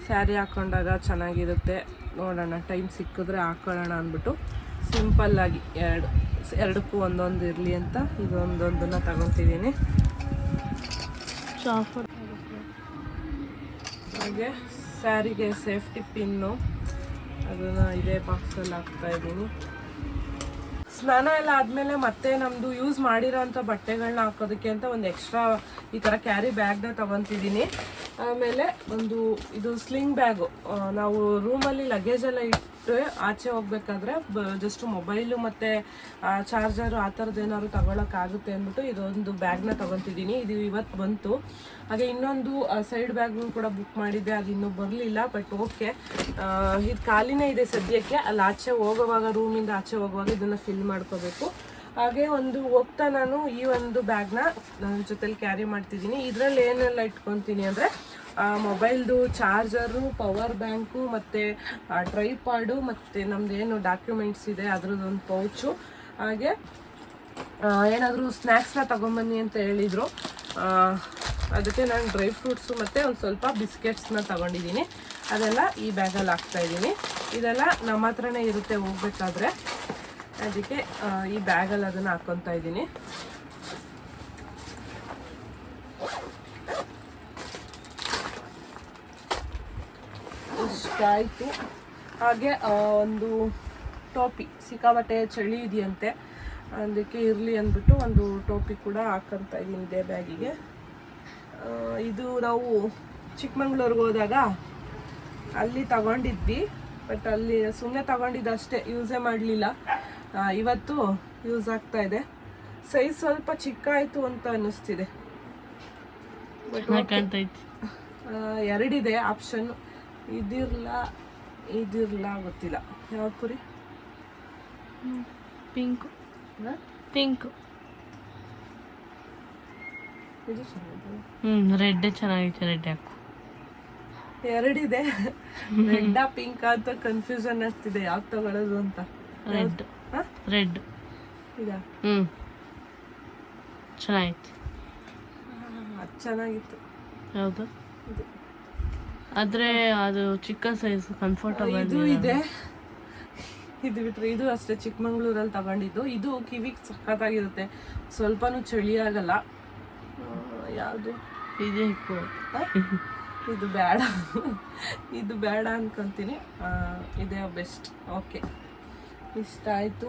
ಸ್ಯಾರಿ ಹಾಕ್ಕೊಂಡಾಗ ಚೆನ್ನಾಗಿರುತ್ತೆ. ನೋಡೋಣ ಟೈಮ್ ಸಿಕ್ಕಿದ್ರೆ ಹಾಕ್ಕೊಳ್ಳೋಣ ಅಂದ್ಬಿಟ್ಟು. ಸಿಂಪಲ್ಲಾಗಿ ಎರಡು, ಎರಡಕ್ಕೂ ಒಂದೊಂದು ಇರಲಿ ಅಂತ ಇದೊಂದೊಂದನ್ನು ತಗೊತಿದ್ದೀನಿ. ಹಾಗೆ, ಸ್ಯಾರಿಗೆ ಸೇಫ್ಟಿ ಪಿನ್ನು. ಅದನ್ನು ಇದೇ ಬಾಕ್ಸಲ್ಲಿ ಹಾಕ್ತಾ ಇದ್ದೀನಿ. ಸ್ನಾನ ಎಲ್ಲ ಆದಮೇಲೆ ಮತ್ತೆ ನಮ್ಮದು ಯೂಸ್ ಮಾಡಿರೋಂಥ ಬಟ್ಟೆಗಳನ್ನ ಹಾಕೋದಕ್ಕೆ ಅಂತ ಒಂದು ಎಕ್ಸ್ಟ್ರಾ ಈ ಥರ ಕ್ಯಾರಿ ಬ್ಯಾಗ್ನ ತಗೊತಿದ್ದೀನಿ. ಆಮೇಲೆ ಒಂದು, ಇದು ಸ್ಲಿಂಗ್ ಬ್ಯಾಗು ನಾವು ರೂಮಲ್ಲಿ ಲಗೇಜ್ ಎಲ್ಲ ಇಟ್ಟು ಆಚೆ ಹೋಗ್ಬೇಕಾದ್ರೆ ಜಸ್ಟ್ ಮೊಬೈಲು ಮತ್ತು ಚಾರ್ಜರು ಆ ಥರದ್ದು ಏನಾದ್ರು ತಗೊಳಕ್ಕಾಗುತ್ತೆ ಅಂದ್ಬಿಟ್ಟು ಇದೊಂದು ಬ್ಯಾಗ್ನ ತಗೊತಿದ್ದೀನಿ. ಇದು ಇವತ್ತು ಬಂತು. ಹಾಗೆ ಇನ್ನೊಂದು ಸೈಡ್ ಬ್ಯಾಗ್ ಕೂಡ ಬುಕ್ ಮಾಡಿದ್ದೆ. ಅದು ಇನ್ನೂ ಬರಲಿಲ್ಲ ಬಟ್ ಓಕೆ ಇದು ಖಾಲಿನೇ ಇದೆ ಸದ್ಯಕ್ಕೆ. ಅಲ್ಲಿ ಆಚೆ ಹೋಗುವಾಗ ರೂಮಿಂದ ಆಚೆ ಹೋಗುವಾಗ ಇದನ್ನು ಫಿಲ್ ಮಾಡ್ಕೋಬೇಕು. ಹಾಗೆ ಒಂದು ಹೋಗ್ತಾ ನಾನು ಈ ಒಂದು ಬ್ಯಾಗ್ನ ನನ್ನ ಜೊತೆಲಿ ಕ್ಯಾರಿ ಮಾಡ್ತಿದ್ದೀನಿ. ಇದರಲ್ಲಿ ಏನೆಲ್ಲ ಇಟ್ಕೊತೀನಿ ಅಂದರೆ ಮೊಬೈಲ್ದು ಚಾರ್ಜರು ಪವರ್ ಬ್ಯಾಂಕು ಮತ್ತು ಟ್ರೈಪಾಡು ಮತ್ತು ನಮ್ಮದೇನು ಡಾಕ್ಯುಮೆಂಟ್ಸ್ ಇದೆ, ಅದ್ರದ್ದೊಂದು ಪೌಚು ಹಾಗೆ ಏನಾದರೂ ಸ್ನ್ಯಾಕ್ಸ್ನ ತಗೊಂಬನ್ನಿ ಅಂತ ಹೇಳಿದರು. ಅದಕ್ಕೆ ನಾನು ಡ್ರೈ ಫ್ರೂಟ್ಸು ಮತ್ತು ಒಂದು ಸ್ವಲ್ಪ ಬಿಸ್ಕೆಟ್ಸ್ನ ತಗೊಂಡಿದ್ದೀನಿ. ಅದೆಲ್ಲ ಈ ಬ್ಯಾಗಲ್ಲಿ ಹಾಕ್ತಾಯಿದ್ದೀನಿ ಇದೆಲ್ಲ ನಮ್ಮ ಹತ್ರನೇ ಇರುತ್ತೆ ಹೋಗ್ಬೇಕಾದ್ರೆ. ಅದಕ್ಕೆ ಈ ಬ್ಯಾಗಲ್ಲಿ ಅದನ್ನು ಹಾಕ್ಕೊತಾ ಇದ್ದೀನಿ. ಇಷ್ಟಾಯಿತು ಹಾಗೆ ಒಂದು ಟೋಪಿ ಸಿಕ್ಕಾಪಟ್ಟೆ ಚಳಿ ಇದೆಯಂತೆ. ಅದಕ್ಕೆ ಇರಲಿ ಅಂದ್ಬಿಟ್ಟು ಒಂದು ಟೋಪಿ ಕೂಡ ಹಾಕಂತ ಇದ್ದೀನಿ ಇದೇ ಬ್ಯಾಗಿಗೆ. ಇದು ನಾವು ಚಿಕ್ಕಮಂಗ್ಳೂರ್ಗೆ ಹೋದಾಗ ಅಲ್ಲಿ ತಗೊಂಡಿದ್ವಿ. ಬಟ್ ಅಲ್ಲಿ ಸುಮ್ಮನೆ ತಗೊಂಡಿದ್ದು ಅಷ್ಟೇ ಯೂಸೇ ಮಾಡಲಿಲ್ಲ. ಇವತ್ತು ಯೂಸ್ ಆಗ್ತಾ ಇದೆ. ಸೈಜ್ ಸ್ವಲ್ಪ ಚಿಕ್ಕ ಆಯಿತು ಅಂತ ಅನ್ನಿಸ್ತಿದೆ. ಎರಡಿದೆ ಆಪ್ಷನ್ ಇದಿರಲ್ಲ ಇದಿರಲ್ಲ ಗೊತ್ತಿಲ್ಲ. ಯಾವ ಕುರಿ ಪಿಂಕ್. ಪಿಂಕ್. ಇದು ಚೆನ್ನಾಗಿದೆ ಹ್ಮ್ ರೆಡ್ ಚೆನ್ನಾಗಿತ್ತು ರೆಡ್ ಹಾಕು. ಎರಡಿದೆ. ರೆಡ್ ಪಿಂಕ್ ಅಂತ ಕನ್ಫ್ಯೂಷನ್ ಆಗ್ತಿದೆ. ಯಾವ್ದು ತಗೊಳ್ಳೋದು ಅಂತ. ರೆಡ್? ರೆಡ್. ಇದಾ ಹ್ಮ್. ಚೆನ್ನಾಗಿತ್ತು. ಅದು ಚೆನ್ನಾಗಿತ್ತು. ಹೌದು ಆದ್ರೆ ಅದು ಚಿಕ್ಕ ಸೈಜ್ ಕಂಫರ್ಟಬಲ್ ಇದು ಇದೆ. ಇದು ಬಿಟ್ರೆ ಇದು ಅಷ್ಟೇ ಚಿಕ್ಕಮಂಗ್ಳೂರಲ್ಲಿ ತಗೊಂಡಿದ್ದು. ಇದು ಕಿವಿಗೆ ಸಖತ್ತಾಗಿರುತ್ತೆ. ಸ್ವಲ್ಪನೂ ಚಳಿ ಆಗಲ್ಲ. ಯಾವುದು? ಇದೇ ಇದು ಬೇಡ. ಇದು ಬೇಡ ಅನ್ಕೊಂತೀನಿ. ಇದೇ ಬೆಸ್ಟ್ ಓಕೆ ಇಷ್ಟ ಆಯಿತು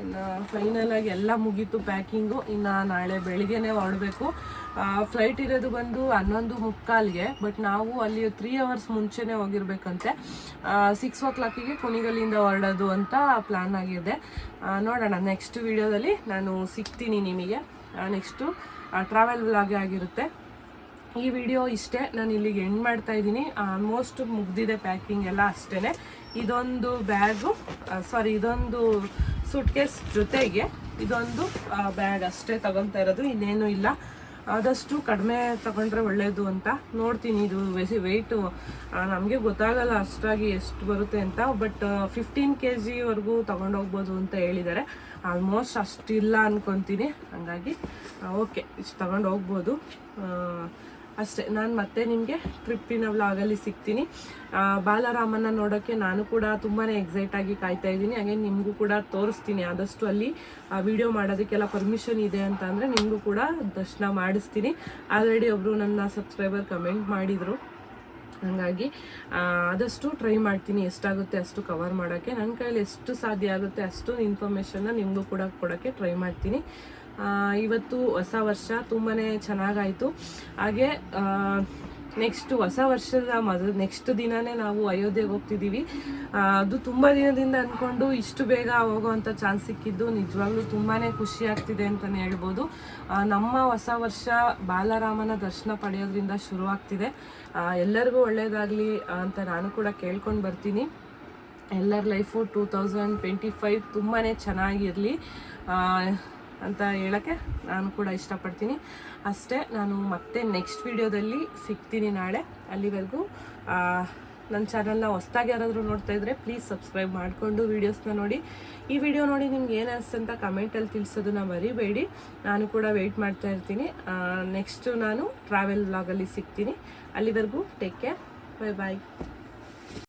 ಇನ್ನು ಫೈನಲ್ ಆಗಿ ಎಲ್ಲ ಮುಗೀತು ಪ್ಯಾಕಿಂಗು ಇನ್ನು ನಾಳೆ ಬೆಳಿಗ್ಗೆನೇ ಹೊರಡಬೇಕು. ಫ್ಲೈಟ್ ಇರೋದು ಬಂದು ಹನ್ನೊಂದು ಮುಕ್ಕಾಲ್ಗೆ ಬಟ್ ನಾವು ಅಲ್ಲಿ ತ್ರೀ ಅವರ್ಸ್ ಮುಂಚೆನೇ ಹೋಗಿರ್ಬೇಕಂತೆ. ಸಿಕ್ಸ್ ಓ ಕ್ಲಾಕಿಗೆ ಕುಣಿಗಲ್ಲಿಂದ ಹೊರಡೋದು ಅಂತ ಪ್ಲ್ಯಾನ್ ಆಗಿದೆ. ನೋಡೋಣ ನೆಕ್ಸ್ಟ್ ವಿಡಿಯೋದಲ್ಲಿ ನಾನು ಸಿಗ್ತೀನಿ ನಿಮಗೆ. ನೆಕ್ಸ್ಟು ಟ್ರಾವೆಲ್ ವ್ಲಾಗೇ ಆಗಿರುತ್ತೆ. ಈ ವಿಡಿಯೋ ಇಷ್ಟೇ, ನಾನು ಇಲ್ಲಿಗೆ ಎಂಡ್ ಮಾಡ್ತಾ ಇದ್ದೀನಿ. ಆಲ್ಮೋಸ್ಟ್ ಮುಗ್ದಿದೆ ಪ್ಯಾಕಿಂಗ್ ಎಲ್ಲ ಅಷ್ಟೇ ಇದೊಂದು ಬ್ಯಾಗು ಸಾರಿ ಇದೊಂದು ಸೂಟ್ಕೇಸ್ ಜೊತೆಗೆ ಇದೊಂದು ಬ್ಯಾಗ್ ಅಷ್ಟೇ ತಗೊತಾ ಇರೋದು ಇನ್ನೇನು ಇಲ್ಲ. ಆದಷ್ಟು ಕಡಿಮೆ ತಗೊಂಡ್ರೆ ಒಳ್ಳೆಯದು ಅಂತ ನೋಡ್ತೀನಿ. ಇದು ವೆಸಿ ವೆಯ್ಟು ನಮಗೆ ಗೊತ್ತಾಗಲ್ಲ ಅಷ್ಟಾಗಿ ಎಷ್ಟು ಬರುತ್ತೆ ಅಂತ ಬಟ್ ಫಿಫ್ಟೀನ್ ಕೆ ಜಿವರೆಗೂ ತೊಗೊಂಡೋಗ್ಬೋದು ಅಂತ ಹೇಳಿದ್ದಾರೆ. ಆಲ್ಮೋಸ್ಟ್ ಅಷ್ಟಿಲ್ಲ ಅನ್ಕೊತೀನಿ. ಹಾಗಾಗಿ ಓಕೆ ಇಷ್ಟು ತಗೊಂಡು ಹೋಗ್ಬೋದು. ಆ, ಅಷ್ಟೇ, ನಾನು ಮತ್ತೆ ನಿಮಗೆ ಟ್ರಿಪ್ಪಿನ ವ್ಲಾಗಲ್ಲಿ ಸಿಗ್ತೀನಿ. ಬಾಲರಾಮನ ನೋಡೋಕ್ಕೆ ನಾನು ಕೂಡ ತುಂಬಾ ಎಕ್ಸೈಟ್ ಆಗಿ ಕಾಯ್ತಾ ಇದ್ದೀನಿ. ಹಾಗೆ ನಿಮಗೂ ಕೂಡ ತೋರಿಸ್ತೀನಿ. ಆದಷ್ಟು ಅಲ್ಲಿ ವಿಡಿಯೋ ಮಾಡೋದಕ್ಕೆಲ್ಲ ಪರ್ಮಿಷನ್ ಇದೆ ಅಂತ ಅಂದರೆ ನಿಮಗೂ ಕೂಡ ದರ್ಶನ ಮಾಡಿಸ್ತೀನಿ. ಆಲ್ರೆಡಿ ಒಬ್ಬರು ನನ್ನ ಸಬ್ಸ್ಕ್ರೈಬರ್ ಕಮೆಂಟ್ ಮಾಡಿದರು. ಹಾಗಾಗಿ ಆದಷ್ಟು ಟ್ರೈ ಮಾಡ್ತೀನಿ, ಎಷ್ಟಾಗುತ್ತೆ ಅಷ್ಟು ಕವರ್ ಮಾಡೋಕ್ಕೆ. ನನ್ನ ಕೈಯಲ್ಲಿ ಎಷ್ಟು ಸಾಧ್ಯ ಆಗುತ್ತೆ ಅಷ್ಟು ಇನ್ಫಾರ್ಮೇಷನ್ನ ನಿಮಗೂ ಕೂಡ ಕೊಡೋಕ್ಕೆ ಟ್ರೈ ಮಾಡ್ತೀನಿ. ಇವತ್ತು ಹೊಸ ವರ್ಷ ತುಂಬಾ ಚೆನ್ನಾಗಾಯಿತು. ಹಾಗೆ ನೆಕ್ಸ್ಟ್ ಹೊಸ ವರ್ಷದ ಮೊದಲು ನೆಕ್ಸ್ಟ್ ದಿನನೇ ನಾವು ಅಯೋಧ್ಯೆಗೆ ಹೋಗ್ತಿದ್ದೀವಿ. ಅದು ತುಂಬ ದಿನದಿಂದ ಅಂದ್ಕೊಂಡು ಇಷ್ಟು ಬೇಗ ಹೋಗೋವಂಥ ಚಾನ್ಸ್ ಸಿಕ್ಕಿದ್ದು ನಿಜವಾಗ್ಲೂ ತುಂಬಾ ಖುಷಿ ಆಗ್ತಿದೆ ಅಂತಲೇ ಹೇಳ್ಬೋದು. ನಮ್ಮ ಹೊಸ ವರ್ಷ ಬಾಲರಾಮನ ದರ್ಶನ ಪಡೆಯೋದ್ರಿಂದ ಶುರುವಾಗ್ತಿದೆ ಎಲ್ಲರಿಗೂ ಒಳ್ಳೆಯದಾಗಲಿ ಅಂತ ನಾನು ಕೂಡ ಕೇಳ್ಕೊಂಡು ಬರ್ತೀನಿ. ಎಲ್ಲರ life two thousand twenty five ತುಂಬಾ ಚೆನ್ನಾಗಿರಲಿ. ಅಂತ ಹೇಳೋಕ್ಕೆ ನಾನು ಕೂಡ ಇಷ್ಟಪಡ್ತೀನಿ. ಅಷ್ಟೇ ನಾನು ಮತ್ತೆ ನೆಕ್ಸ್ಟ್ ವಿಡಿಯೋದಲ್ಲಿ ಸಿಗ್ತೀನಿ ನಾಳೆ. ಅಲ್ಲಿವರೆಗೂ ನನ್ನ ಚಾನಲ್ನ ಹೊಸ್ದಾಗಿ ಯಾರಾದರೂ ನೋಡ್ತಾ ಇದ್ರೆ ಪ್ಲೀಸ್ ಸಬ್ಸ್ಕ್ರೈಬ್ ಮಾಡಿಕೊಂಡು ವೀಡಿಯೋಸ್ನ ನೋಡಿ. ಈ ವಿಡಿಯೋ ನೋಡಿ ನಿಮ್ಗೆ ಏನು ಅನಿಸ್ತು ಅಂತ ಕಮೆಂಟಲ್ಲಿ ತಿಳಿಸೋದನ್ನ ಮರಿಬೇಡಿ. ನಾನು ಕೂಡ ವೆಯ್ಟ್ ಮಾಡ್ತಾ ಇರ್ತೀನಿ. ನೆಕ್ಸ್ಟು ನಾನು ಟ್ರಾವೆಲ್ ವ್ಲಾಗಲ್ಲಿ ಸಿಗ್ತೀನಿ. ಅಲ್ಲಿವರೆಗೂ ಟೇಕ್ ಕೇರ್ ಬೈ ಬಾಯ್